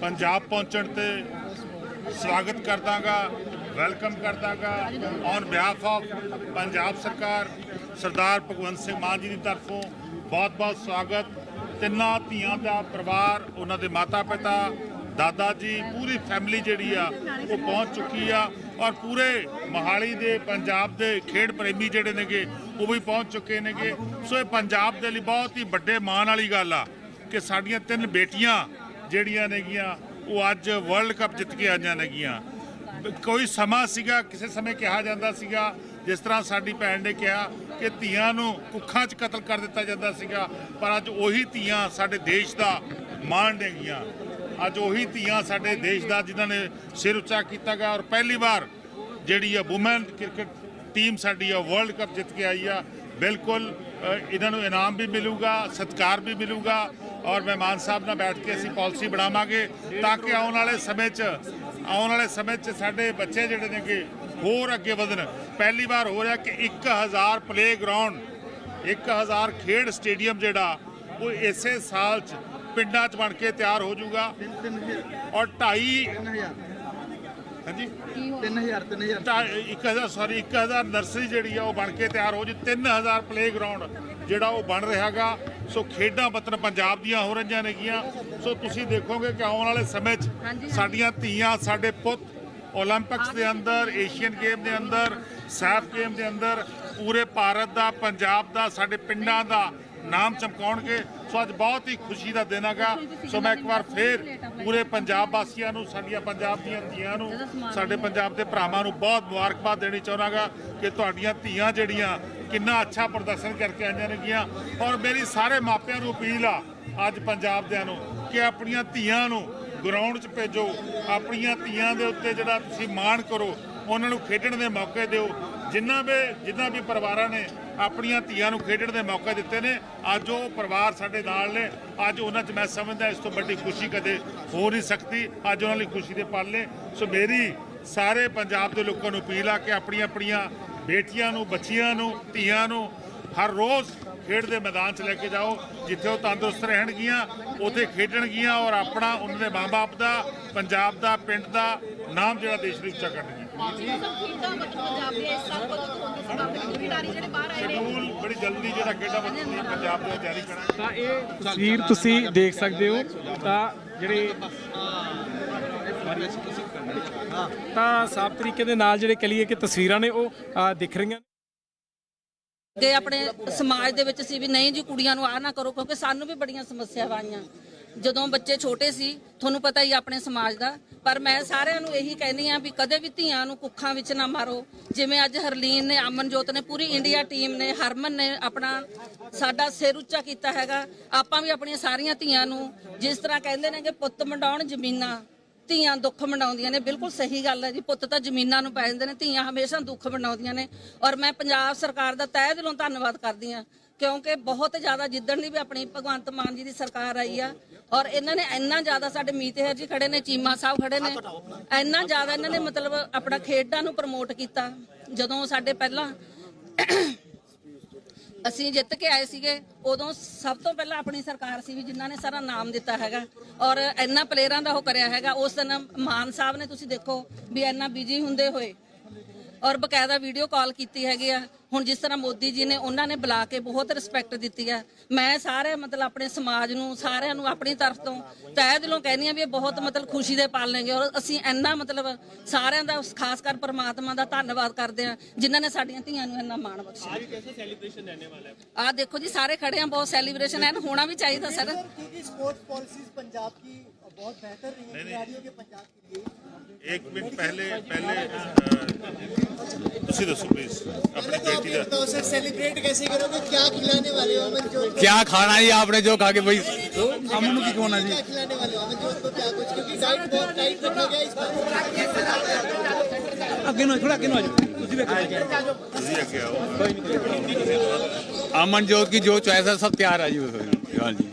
ਪੰਜਾਬ ਪਹੁੰਚਣ ਤੇ ਸਵਾਗਤ ਕਰਦਾਗਾ। ਵੈਲਕਮ ਕਰਦਾਗਾ ਔਨ ਬਿਹਾਫ ਆਫ ਪੰਜਾਬ ਸਰਕਾਰ, ਸਰਦਾਰ ਭਗਵੰਤ ਸਿੰਘ ਮਾਨ ਜੀ ਦੀ ਤਰਫੋਂ ਬਹੁਤ-ਬਹੁਤ ਸਵਾਗਤ। ਤਿੰਨਾਂ ਧੀਆਂ ਦਾ ਪਰਿਵਾਰ, ਉਹਨਾਂ ਦੇ ਮਾਤਾ-ਪਿਤਾ, ਦਾਦਾ ਜੀ, ਪੂਰੀ ਫੈਮਿਲੀ ਜਿਹੜੀ ਆ, ਉਹ ਪਹੁੰਚ ਚੁੱਕੀ ਆ ਔਰ ਪੂਰੇ ਮੋਹਾਲੀ ਦੇ, ਪੰਜਾਬ ਦੇ ਖੇਡ ਪ੍ਰੇਮੀ ਜਿਹੜੇ ਨੇਗੇ, ਉਹ ਵੀ ਪਹੁੰਚ ਚੁੱਕੇ ਨੇਗੇ। ਸੋ ਇਹ ਪੰਜਾਬ ਦੇ ਲਈ ਬਹੁਤ ਹੀ ਵੱਡੇ ਮਾਣ ਵਾਲੀ ਗੱਲ ਆ ਕਿ ਸਾਡੀਆਂ ਤਿੰਨ ਬੇਟੀਆਂ ਜਿਹੜੀਆਂ ਨੇਗੀਆਂ, ਉਹ ਅੱਜ ਵਰਲਡ ਕੱਪ ਜਿੱਤ ਕੇ ਆਈਆਂ ਨੇਗੀਆਂ। ਕੋਈ ਸਮਾਂ ਸੀਗਾ, ਕਿਸੇ ਸਮੇਂ ਕਿਹਾ ਜਾਂਦਾ ਸੀਗਾ, ਜਿਸ ਤਰ੍ਹਾਂ ਸਾਡੀ ਭੈਣ ਨੇ ਕਿਹਾ ਕਿ ਧੀਆਂ ਨੂੰ ਕੁੱਖਾਂ 'ਚ ਕਤਲ ਕਰ ਦਿੱਤਾ ਜਾਂਦਾ ਸੀਗਾ, ਪਰ ਅੱਜ ਉਹੀ ਧੀਆਂ ਸਾਡੇ ਦੇਸ਼ ਦਾ ਮਾਣ ਨੇਗੀਆਂ ਅੱਜ ਉਹੀ ਧੀਆਂ ਸਾਡੇ ਦੇਸ਼ ਦਾ ਜਿਨ੍ਹਾਂ ਨੇ ਸਿਰ ਉੱਚਾ ਕੀਤਾ ਗਿਆ ਔਰ ਪਹਿਲੀ ਵਾਰ ਜਿਹੜੀ ਆ ਔਮਨ ਕ੍ਰਿਕਟ ਟੀਮ ਸਾਡੀ ਆ ਵਰਲਡ ਕੱਪ ਜਿੱਤ ਕੇ ਆਈ ਆ, ਬਿਲਕੁਲ ਇਹਨਾਂ ਨੂੰ ਇਨਾਮ ਵੀ ਮਿਲੂਗਾ, ਸਤਿਕਾਰ ਵੀ ਮਿਲੂਗਾ ਔਰ ਮਹਿਮਾਨ ਸਾਹਿਬ ਨਾਲ ਬੈਠ ਕੇ ਅਸੀਂ ਪਾਲਿਸੀ ਬਣਾਵਾਂਗੇ ਤਾਂ ਕਿ ਆਉਣ ਵਾਲੇ ਸਮੇਂ 'ਚ ਆਉਣ ਵਾਲੇ ਸਮੇਂ 'ਚ ਸਾਡੇ ਬੱਚੇ ਜਿਹੜੇ ਨੇਗੇ ਹੋਰ ਅੱਗੇ ਵਧਣ। ਪਹਿਲੀ ਵਾਰ ਹੋ ਰਿਹਾ ਕਿ 1000 ਪਲੇ ਗਰਾਊਂਡ 1000 ਖੇਡ ਸਟੇਡੀਅਮ ਜਿਹੜਾ ਉਹ ਇਸੇ ਸਾਲ 'ਚ ਪਿੰਡਾਂ 'ਚ ਬਣ ਕੇ ਤਿਆਰ ਹੋ ਜਾਊਗਾ। ਔਰ 2.5 ਹਾਂਜੀ? 3000 3000 ਢਾਈ- ਇੱਕ ਹਜ਼ਾਰ ਸੌਰੀ 1000 ਨਰਸਰੀ ਜਿਹੜੀ ਆ ਉਹ ਬਣ ਕੇ ਤਿਆਰ ਹੋ ਜੀ 3000 ਪਲੇ ਗਰਾਊਂਡ ਜਿਹੜਾ ਉਹ ਬਣ ਰਿਹਾਗਾ ਸੋ ਖੇਡਾਂ ਵਤਨ ਪੰਜਾਬ ਦੀਆਂ ਹੋ ਰਹੀਆਂ ਨੇਗੀਆਂ। ਸੋ ਤੁਸੀਂ ਦੇਖੋਗੇ ਕਿ ਆਉਣ ਵਾਲੇ ਸਮੇਂ 'ਚ ਸਾਡੀਆਂ ਧੀਆਂ ਸਾਡੇ ਪੁੱਤ 올림픽ਸ ਦੇ ਅੰਦਰ ਏਸ਼ੀਅਨ ਗੇਮ ਦੇ ਅੰਦਰ ਸੈਫ ਗੇਮ ਦੇ ਅੰਦਰ ਪੂਰੇ ਭਾਰਤ ਦਾ ਪੰਜਾਬ ਦਾ ਸਾਡੇ ਪਿੰਡਾਂ ਦਾ ਨਾਮ ਚਮਕਾਉਣਗੇ। ਸੋ ਅੱਜ ਬਹੁਤ ਹੀ ਖੁਸ਼ੀ ਦਾ ਦਿਨ ਹੈਗਾ। ਸੋ ਮੈਂ ਇੱਕ ਵਾਰ ਫੇਰ ਪੂਰੇ ਪੰਜਾਬ ਵਾਸੀਆਂ ਨੂੰ ਸਾਡੀਆਂ ਪੰਜਾਬ ਦੀਆਂ ਧੀਆਂ ਨੂੰ ਸਾਡੇ ਪੰਜਾਬ ਦੇ ਭਰਾਵਾਂ ਨੂੰ ਬਹੁਤ ਮੁਬਾਰਕਬਾਦ ਦੇਣੀ ਚਾਹੁੰਦਾਗਾ ਕਿ ਤੁਹਾਡੀਆਂ ਧੀਆਂ ਜਿਹੜੀਆਂ ਕਿੰਨਾ ਅੱਛਾ ਪ੍ਰਦਰਸ਼ਨ ਕਰਕੇ ਆਈਆਂ ਨੇਗੀਆਂ ਔਰ ਮੇਰੀ ਸਾਰੇ ਮਾਪਿਆਂ ਨੂੰ ਅਪੀਲ ਆ ਅੱਜ ਪੰਜਾਬ ਦਿਆਂ ਨੂੰ ਕਿ ਆਪਣੀਆਂ ਧੀਆਂ ਨੂੰ ਗਰਾਊਂਡ 'ਚ ਭੇਜੋ। ਆਪਣੀਆਂ ਧੀਆਂ ਦੇ ਉੱਤੇ ਜਿਹੜਾ ਤੁਸੀਂ ਮਾਣ ਕਰੋ, ਉਹਨਾਂ ਨੂੰ ਖੇਡਣ ਦੇ ਮੌਕੇ ਦਿਓ। ਜਿੰਨਾ ਵੀ ਜਿੰਨਾ ਵੀ ਪਰਿਵਾਰਾਂ ਨੇ ਆਪਣੀਆਂ ਧੀਆਂ ਨੂੰ ਖੇਡਣ ਦੇ ਮੌਕੇ ਦਿੱਤੇ ਨੇ, ਅੱਜ ਉਹ ਪਰਿਵਾਰ ਸਾਡੇ ਨਾਲ ਨੇ। ਅੱਜ ਉਹਨਾਂ 'ਚ ਮੈਂ ਸਮਝਦਾ ਇਸ ਤੋਂ ਵੱਡੀ ਖੁਸ਼ੀ ਕਦੇ ਹੋ ਨਹੀਂ ਸਕਦੀ। ਅੱਜ ਉਹਨਾਂ ਲਈ ਖੁਸ਼ੀ ਦੇ ਪਲ ਨੇ। ਸੋ ਮੇਰੀ ਸਾਰੇ ਪੰਜਾਬ ਦੇ ਲੋਕਾਂ ਨੂੰ ਅਪੀਲ ਆ ਕਿ ਆਪਣੀਆਂ ਆਪਣੀਆਂ ਬੇਟੀਆਂ ਨੂੰ ਬੱਚੀਆਂ ਨੂੰ ਧੀਆਂ ਨੂੰ ਹਰ ਰੋਜ਼ ਖੇਡ ਦੇ ਮੈਦਾਨ 'ਚ ਲੈ ਕੇ ਜਾਓ ਜਿੱਥੇ ਉਹ ਤੰਦਰੁਸਤ ਰਹਿਣਗੀਆਂ ਉੱਥੇ ਖੇਡਣਗੀਆਂ ਔਰ ਆਪਣਾ ਉਹਨਾਂ ਦੇ ਮਾਂ-ਬਾਪ ਦਾ ਪੰਜਾਬ ਦਾ ਪਿੰਡ ਦਾ ਨਾਮ ਜਿਹੜਾ ਦੇਸ਼ ਵਿੱਚ ਉੱਚਾ ਕਰਨਗੀਆਂ ਸ਼ਡਿਊਲ ਬੜੀ ਜਲਦੀ ਜਿਹੜਾ ਖੇਡਾਂ ਬੱਚੇ ਪੰਜਾਬ ਦੇ ਜਾਰੀ ਕਰਾਂਗੇ। ਤਾਂ ਇਹ ਤਸਵੀਰ ਤੁਸੀਂ ਦੇਖ ਸਕਦੇ ਹੋ ਤਾਂ ਜਿਹੜੇ ਤਾਂ ਸਾਫ਼ ਤਰੀਕੇ ਦੇ ਨਾਲ ਜਿਹੜੇ ਕਹੀਏ ਕਿ ਤਸਵੀਰਾਂ ਨੇ ਉਹ ਅ, ਦਿਖ ਰਹੀਆਂ ਨੇ। ਕਿ ਆਪਣੇ ਸਮਾਜ ਦੇ ਵਿੱਚ ਸੀ ਵੀ ਨਹੀਂ ਜੀ ਕੁੜੀਆਂ ਨੂੰ ਆਹ ਨਾ ਕਰੋ ਕਿਉਂਕਿ ਸਾਨੂੰ ਵੀ ਬੜੀਆਂ ਸਮੱਸਿਆਵਾਂ ਆਈਆਂ। ਜਦੋਂ ਬੱਚੇ ਛੋਟੇ ਸੀ ਤੁਹਾਨੂੰ ਪਤਾ ਹੀ ਆ ਆਪਣੇ ਸਮਾਜ ਦਾ ਪਰ ਮੈਂ ਸਾਰਿਆਂ ਨੂੰ ਇਹੀ ਕਹਿੰਦੀ ਆ ਵੀ ਕਦੇ ਵੀ ਧੀਆਂ ਨੂੰ ਕੁੱਖਾਂ ਵਿੱਚ ਨਾ ਮਾਰੋ। ਜਿਵੇਂ ਅੱਜ ਹਰਲੀਨ ਨੇ ਅਮਨਜੋਤ ਨੇ ਪੂਰੀ ਇੰਡੀਆ ਟੀਮ ਨੇ ਹਰਮਨ ਨੇ ਆਪਣਾ ਸਾਡਾ ਸਿਰ ਉੱਚਾ ਕੀਤਾ ਹੈਗਾ। ਆਪਾਂ ਵੀ ਆਪਣੀਆਂ ਸਾਰੀਆਂ ਧੀਆਂ ਨੂੰ ਜਿਸ ਤਰ੍ਹਾਂ ਕਹਿੰਦੇ ਨੇ ਕਿ ਪੁੱਤ ਮੰਡਾਉਣ ਜ਼ਮੀਨਾਂ ਧੀਆਂ ਦੁੱਖ ਮਨਾਉਂਦੀਆਂ ਨੇ, ਬਿਲਕੁਲ ਸਹੀ ਗੱਲ ਹੈ ਜੀ, ਪੁੱਤ ਤਾਂ ਜ਼ਮੀਨਾਂ ਨੂੰ ਪੈ ਜਾਂਦੇ ਨੇ, ਧੀਆਂ ਹਮੇਸ਼ਾ ਦੁੱਖ ਮਨਾਉਂਦੀਆਂ ਨੇ ਔਰ ਮੈਂ ਪੰਜਾਬ ਸਰਕਾਰ ਦਾ ਤਹਿ ਦਿਲੋਂ ਧੰਨਵਾਦ ਕਰਦੀ ਹਾਂ, ਕਿਉਂਕਿ ਬਹੁਤ ਜ਼ਿਆਦਾ ਜਿੱਦਣ ਦੀ ਵੀ ਆਪਣੀ ਭਗਵੰਤ ਮਾਨ ਜੀ ਦੀ ਸਰਕਾਰ ਆਈ ਆ ਔਰ ਇਹਨਾਂ ਨੇ ਇੰਨਾ ਜ਼ਿਆਦਾ ਸਾਡੇ ਮੀਤਹਿਰ ਜੀ ਖੜੇ ਨੇ, ਚੀਮਾ ਸਾਹਿਬ ਖੜੇ ਨੇ, ਇੰਨਾ ਜ਼ਿਆਦਾ ਇਹਨਾਂ ਨੇ ਮਤਲਬ ਆਪਣਾ ਖੇਡਾਂ ਨੂੰ ਪ੍ਰਮੋਟ ਕੀਤਾ, ਜਦੋਂ ਸਾਡੇ ਪਹਿਲਾਂ ਅਸੀਂ ਜਿੱਤ ਕੇ ਆਏ ਸੀਗੇ, ਉਦੋਂ ਸਭ ਤੋਂ ਪਹਿਲਾਂ ਆਪਣੀ ਸਰਕਾਰ ਸੀ ਵੀ ਜਿਨ੍ਹਾਂ ਨੇ ਸਾਰਾ ਨਾਮ ਦਿੱਤਾ ਹੈਗਾ। ਔਰ ਇੰਨਾ ਪਲੇਅਰਾਂ ਦਾ ਉਹ ਕਰਿਆ ਹੈਗਾ। ਉਸ ਦਿਨ ਮਾਨ ਸਾਹਿਬ ਨੇ ਤੁਸੀਂ ਦੇਖੋ ਵੀ ਇੰਨਾ ਬਿਜ਼ੀ ਹੁੰਦੇ ਹੋਏ ਔਰ ਬਕਾਇਦਾ ਵੀਡੀਓ ਕਾਲ ਕੀਤੀ ਹੈਗੀ ਆ ਹੁਣ ਜਿਸ ਤਰ੍ਹਾਂ ਮੋਦੀ ਜੀ ਨੇ ਉਹਨਾਂ ਨੇ ਬੁਲਾ ਕੇ ਬਹੁਤ ਰਿਸਪੈਕਟ ਦਿੱਤੀ ਹੈ ਮੈਂ ਸਾਰੇ ਮਤਲਬ ਆਪਣੇ ਸਮਾਜ ਨੂੰ ਸਾਰਿਆਂ ਨੂੰ ਆਪਣੀ ਤਰਫ ਤੋਂ ਤਹਿ ਦਿਲੋਂ ਕਹਿੰਦੀ ਆ ਵੀ ਇਹ ਬਹੁਤ ਮਤਲਬ ਖੁਸ਼ੀ ਦੇ ਪਲ ਨੇਗੇ ਔਰ ਅਸੀਂ ਇੰਨਾ ਮਤਲਬ ਸਾਰਿਆਂ ਦਾ ਖਾਸ ਕਰ ਪਰਮਾਤਮਾ ਦਾ ਧੰਨਵਾਦ ਕਰਦੇ ਆ ਜਿਨ੍ਹਾਂ ਨੇ ਸਾਡੀਆਂ ਧੀਆਂ ਨੂੰ ਇੰਨਾ ਮਾਣ ਬਖਸ਼ਿਆ ਅੱਜ ਕਿਹਦਾ ਸੈਲੀਬ੍ਰੇਸ਼ਨ ਰਹਿਣੇ ਵਾਲਾ ਹੈ ਆ ਦੇਖੋ ਜੀ ਸਾਰੇ ਖੜੇ ਆ ਬਹੁਤ ਸੈਲੀਬ੍ਰੇਸ਼ਨ ਹੈ ਹੋਣਾ ਵੀ ਚਾਹੀਦਾ ਸਰ क्योंकि स्पोर्ट्स पॉलिसीज पंजाब की बहुत बेहतर रही है खिलाड़ियों के पंजाब के लिए ਇੱਕ ਮਿੰਟ ਪਹਿਲੇ ਪਹਿਲੇ ਅਹ, ਤੁਸੀਂ ਦੱਸੋ ਪਲੀਜ਼ ਆਪਣੀ ਬੇਟੀ ਦਾ तो सर सेलिब्रेट कैसे करोगे क्या खिलाने वाले हो अमनजोत को क्या खाना है आपने जो खा के भाई अमन की कौन है क्या खिलाने वाले हो अमनजोत को क्या कुछ क्योंकि डाइट बहुत टाइट रखा गया इस बार ਤੁਸੀਂ ਅੱਗੇ ਆਓ अमनजोत की जो चॉइस है सब तैयार है जी उसमें। हाँ जी आज क्या सेलिब्रेशन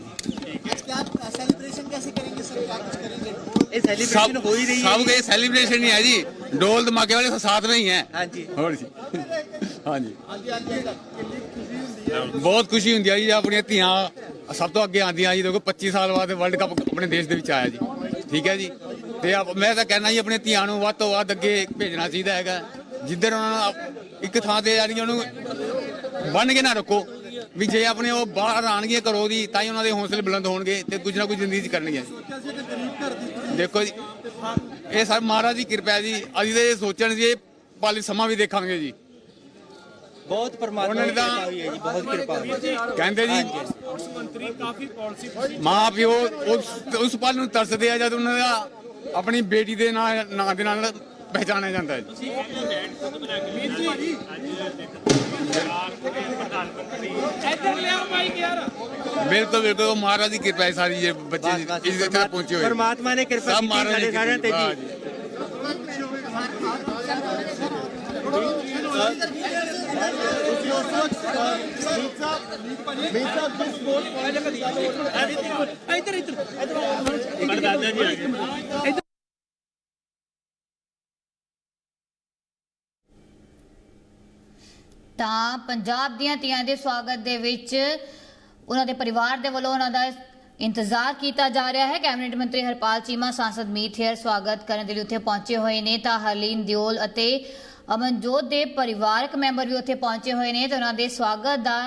कैसे करेंगे सर क्या कुछ करेंगे सब सब के सेलिब्रेशन ही है जी ढोल धमाके वाले साथ में ही है हाँ जी और जी हाँ जी ਬਹੁਤ ਖੁਸ਼ੀ ਹੁੰਦੀ ਆ ਜੀ ਆਪਣੀਆਂ ਧੀਆਂ ਸਭ ਤੋਂ ਅੱਗੇ ਆਉਂਦੀਆਂ ਜੀ ਦੇਖੋ 25 ਸਾਲ ਬਾਅਦ ਵਰਲਡ ਕੱਪ ਆਪਣੇ ਦੇਸ਼ ਦੇ ਵਿੱਚ ਆਇਆ ਜੀ ਠੀਕ ਹੈ ਜੀ ਤੇ ਆਪ- ਮੈਂ ਤਾਂ ਕਹਿਣਾ ਜੀ ਆਪਣੀਆਂ ਧੀਆਂ ਨੂੰ ਵੱਧ ਤੋਂ ਵੱਧ ਅੱਗੇ ਭੇਜਣਾ ਚਾਹੀਦਾ ਹੈਗਾ ਜਿੱਧਰ ਉਹਨਾਂ ਨੂੰ ਆਪ- ਇੱਕ ਥਾਂ ਤੇ ਜਾਣੀ ਉਹਨੂੰ ਬੰਨ ਕੇ ਨਾ ਰੱਖੋ ਵੀ ਜੇ ਆਪਣੇ ਉਹ ਬਾਹਰ ਆਣਗੀਆਂ ਘਰੋਂ ਦੀ ਤਾਂ ਹੀ ਉਹਨਾਂ ਦੇ ਹੌਸਲੇ ਬੁਲੰਦ ਹੋਣਗੇ ਤੇ ਕੁਝ ਨਾ ਕੁਝ ਜ਼ਿੰਦਗੀ 'ਚ ਕਰਨਗੇ ਦੇਖੋ ਜੀ ਇਹ ਸਭ ਮਹਾਰਾਜ ਦੀ ਕਿਰਪਾ ਹੈ ਜੀ। ਅਸੀਂ ਤੇ ਇਹ ਸੋਚਣ ਜੀ ਪਾਲੀ ਸਮਾਂ ਵੀ ਦੇਖਾਂਗੇ ਜੀ। ਬਹੁਤ ਪਰਮਾਤਮਾ ਦੀ ਕਿਰਪਾ ਹੋਈ ਹੈ ਜੀ ਬਹੁਤ ਕਿਰਪਾ ਹੋਈ ਕਹਿੰਦੇ ਜੀ। ਸਪੋਰਟਸ ਮੰਤਰੀ ਕਾਫੀ ਪਾਲਿਸੀ ਮਾਂ ਪਿਓ ਉਸ ਉਸ ਪਲ ਨੂੰ ਤਰਸਦੇ ਆ ਜਦ ਉਹਨਾਂ ਦਾ ਆਪਣੀ ਬੇਟੀ ਦੇ ਨਾਂ ਨਾਂ ਦੇ ਨਾਲ ਪਹਿਚਾਣਿਆ ਜਾਂਦਾ ਹੈ। ਜੀ। ਇੱਧਰ ਬਿਲਕੁਲ ਬਿਲਕੁਲ ਮਹਾਰਾਜ ਦੀ ਕਿਰਪਾ ਹੈ ਸਾਰੀ ਜੇ ਬੱਚੇ ਇਸ ਦੇ ਤੱਕ ਪਹੁੰਚੇ ਹੋਏ। ਪਰਮਾਤਮਾ ਨੇ ਕਿਰਪਾ ਕੀਤੀ ਸਾਡੇ ਸਾਰਿਆਂ ਤੇ ਜੀ। ਤਾਂ ਪੰਜਾਬ ਦੀਆਂ ਧੀਆਂ ਦੇ ਸਵਾਗਤ ਦੇ ਵਿੱਚ ਉਹਨਾਂ ਦੇ ਪਰਿਵਾਰ ਦੇ ਵੱਲੋਂ ਉਹਨਾਂ ਦਾ ਇੰਤਜ਼ਾਰ ਕੀਤਾ ਜਾ ਰਿਹਾ ਹੈ। ਕੈਬਨਿਟ ਮੰਤਰੀ ਹਰਪਾਲ ਚੀਮਾ, ਸਾਂਸਦ ਮੀਤ ਹੇਅਰ ਸਵਾਗਤ ਕਰਨ ਦੇ ਲਈ ਉੱਥੇ ਪਹੁੰਚੇ ਹੋਏ ਨੇ ਤਾਂ ਹਰਲੀਨ ਦਿਓਲ ਅਤੇ ਅਮਨਜੋਤ ਦੇ ਪਰਿਵਾਰਕ ਮੈਂਬਰ ਵੀ ਉੱਥੇ ਪਹੁੰਚੇ ਹੋਏ ਨੇ ਤੇ ਉਹਨਾਂ ਦੇ ਸਵਾਗਤ ਦਾ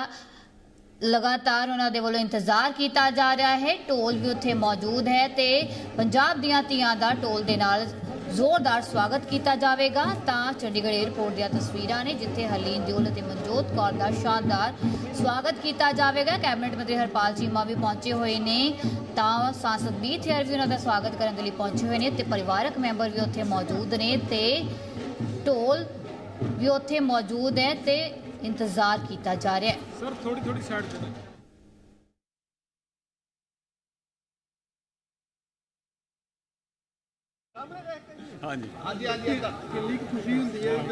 ਲਗਾਤਾਰ ਉਹਨਾਂ ਦੇ ਵੱਲੋਂ ਇੰਤਜ਼ਾਰ ਕੀਤਾ ਜਾ ਰਿਹਾ ਹੈ। ਢੋਲ ਵੀ ਉੱਥੇ ਮੌਜੂਦ ਹੈ ਤੇ ਪੰਜਾਬ ਦੀਆਂ ਧੀਆਂ ਦਾ ਟੋਲ ਦੇ ਨਾਲ ਜ਼ੋਰਦਾਰ ਸਵਾਗਤ ਕੀਤਾ ਜਾਵੇਗਾ ਤਾਂ ਚੰਡੀਗੜ੍ਹ 에ਅਰਪੋਰਟ ਦੀਆਂ ਤਸਵੀਰਾਂ ਨੇ ਜਿੱਥੇ ਹਰਲੀਨ ਦਿਓਲ ਅਤੇ ਮਨਜੋਤ ਕੌਰ ਦਾ ਸ਼ਾਨਦਾਰ ਸਵਾਗਤ ਕੀਤਾ ਜਾਵੇਗਾ ਕੈਬਨਿਟ ਮੰਤਰੀ ਹਰਪਾਲ ਚੀਮਾ ਵੀ ਪਹੁੰਚੇ ਹੋਏ ਨੇ ਤਾਂ ਸਾਂਸਦ ਬੀ ਥੇਰ ਵੀ ਉਹਨਾਂ ਦਾ ਸਵਾਗਤ ਕਰਨ ਦੇ ਲਈ ਪਹੁੰਚੇ ਹੋਏ ਨੇ ਤੇ ਪਰਿਵਾਰਕ ਮੈਂਬਰ ਵੀ ਉੱਥੇ ਮੌਜੂਦ ਨੇ ਤੇ ਢੋਲ ਵੀ ਉੱਥੇ ਮੌਜੂਦ ਹੈ ਤੇ ਇੰਤਜ਼ਾਰ ਕੀਤਾ ਜਾ ਰਿਹਾ ਹੈ ਸਰ ਥੋੜੀ ਥੋੜੀ ਸਾਈਡ ਤੇ ਹਾਂਜੀ।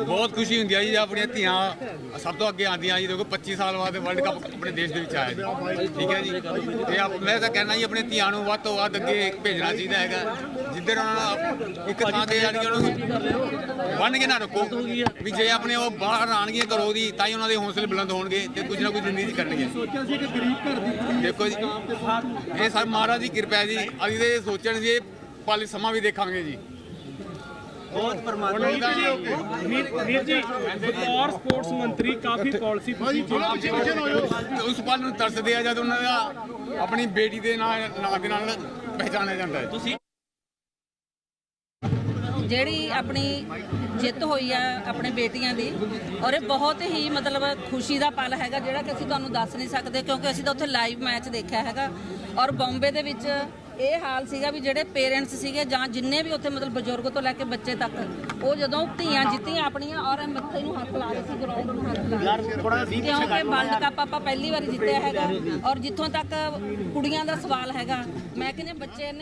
ਬਹੁਤ ਖੁਸ਼ੀ ਹੁੰਦੀ ਹੈ ਜੀ ਆਪਣੀਆਂ ਧੀਆਂ ਸਭ ਤੋਂ ਅੱਗੇ ਆਉਂਦੀਆਂ ਜੀ। ਦੇਖੋ 25 ਸਾਲ ਬਾਅਦ ਵਰਲਡ ਕੱਪ ਆਪਣੇ ਦੇਸ਼ ਦੇ ਵਿੱਚ ਆਇਆ ਜੀ। ਠੀਕ ਹੈ ਜੀ। ਤੇ ਮੈਂ ਤਾਂ ਕਹਿਣਾ ਜੀ ਆਪਣੀਆਂ ਧੀਆਂ ਨੂੰ ਵੱਧ ਤੋਂ ਵੱਧ ਅੱਗੇ ਭੇਜਣਾ ਚਾਹੀਦਾ ਹੈਗਾ। ਨੂੰ ਇੱਕ ਥਾਂ ਤੇ ਜਾਣੀ ਉਹਨੂੰ ਬੰਨ ਕੇ ਨਾ ਰੱਖੋ। ਵੀ ਜੇ ਆਪਣੇ ਉਹ ਬਾਹਰ ਆਣਗੀਆਂ ਘਰੋਂ ਦੀ ਤਾਂ ਹੀ ਉਹਨਾਂ ਦੇ ਹੌਸਲੇ ਬੁਲੰਦ ਹੋਣਗੇ ਤੇ ਕੁਝ ਨਾ ਕੁਝ ਜ਼ਿੰਦਗੀ 'ਚ ਕਰਨਗੇ ਦੇਖੋ ਜੀ। ਇਹ ਸਭ ਮਹਾਰਾਜ ਦੀ ਕਿਰਪਾ ਹੈ ਜੀ। ਅਸੀਂ ਤੇ ਇਹ ਸੋਚਣ ਜੀ ਇਹ ਪਾਲੀ ਸਮਾਂ ਵੀ ਦੇਖਾਂਗੇ ਜੀ। ਬਹੁਤ ਪਰਮਾਤਮਾ। ਵੀਰ ਜੀ ਬਤੌਰ ਸਪੋਰਟਸ ਮੰਤਰੀ ਕਾਫੀ ਪਾਲਿਸੀ ਤੁਸੀਂ ਉਸ ਪਲ ਨੂੰ ਤਰਸਦੇ ਆ ਜਦ ਉਹਨਾਂ ਦਾ ਆਪਣੀ ਬੇਟੀ ਦੇ ਨਾਂ ਨਾਂ ਦੇ ਨਾਲ ਪਹਿਚਾਣਿਆ ਜਾਂਦਾ ਹੈ। ਤੁਸੀਂ ਜਿਹੜੀ ਆਪਣੀ ਜਿੱਤ ਹੋਈ ਆ ਆਪਣੇ ਬੇਟੀਆਂ ਦੀ ਔਰ ਇਹ ਬਹੁਤ ਹੀ ਮਤਲਬ ਖੁਸ਼ੀ ਦਾ ਪਲ ਹੈਗਾ ਜਿਹੜਾ ਕਿ ਅਸੀਂ ਤੁਹਾਨੂੰ ਦੱਸ ਨਹੀਂ ਸਕਦੇ ਕਿਉਂਕਿ ਅਸੀਂ ਤਾਂ ਉੱਥੇ ਲਾਈਵ ਮੈਚ ਦੇਖਿਆ ਹੈਗਾ। ਔਰ ਬੰਬੇ ਦੇ ਵਿੱਚ ਇਹ ਹਾਲ ਸੀਗਾ ਵੀ ਜਿਹੜੇ ਪੇਰੈਂਟਸ ਸੀਗੇ ਜਾਂ ਜਿੰਨੇ ਵੀ ਉੱਥੇ ਮਤਲਬ ਬਜ਼ੁਰਗ ਤੋਂ ਲੈ ਕੇ ਬੱਚੇ ਤੱਕ ਉਹ ਜਦੋਂ ਧੀਆਂ ਜਿੱਤੀਆਂ ਆਪਣੀਆਂ ਔਰ ਮੱਥੇ ਨੂੰ ਹੱਥ ਲਾ ਰਹੇ ਸੀ ਗਰਾਊਂਡ ਨੂੰ ਹੱਥ ਲਾ ਰਹੇ ਸੀ। ਕਿਉਂਕਿ ਵਰਲਡ ਕੱਪ ਆਪਾਂ ਪਹਿਲੀ ਵਾਰੀ ਜਿੱਤਿਆ ਹੈਗਾ ਔਰ ਜਿੱਥੋਂ ਤੱਕ ਕੁੜੀਆਂ ਦਾ ਸਵਾਲ ਹੈਗਾ ਮੈਂ ਕਹਿੰਦੀ ਬੱਚੇ ਨੇ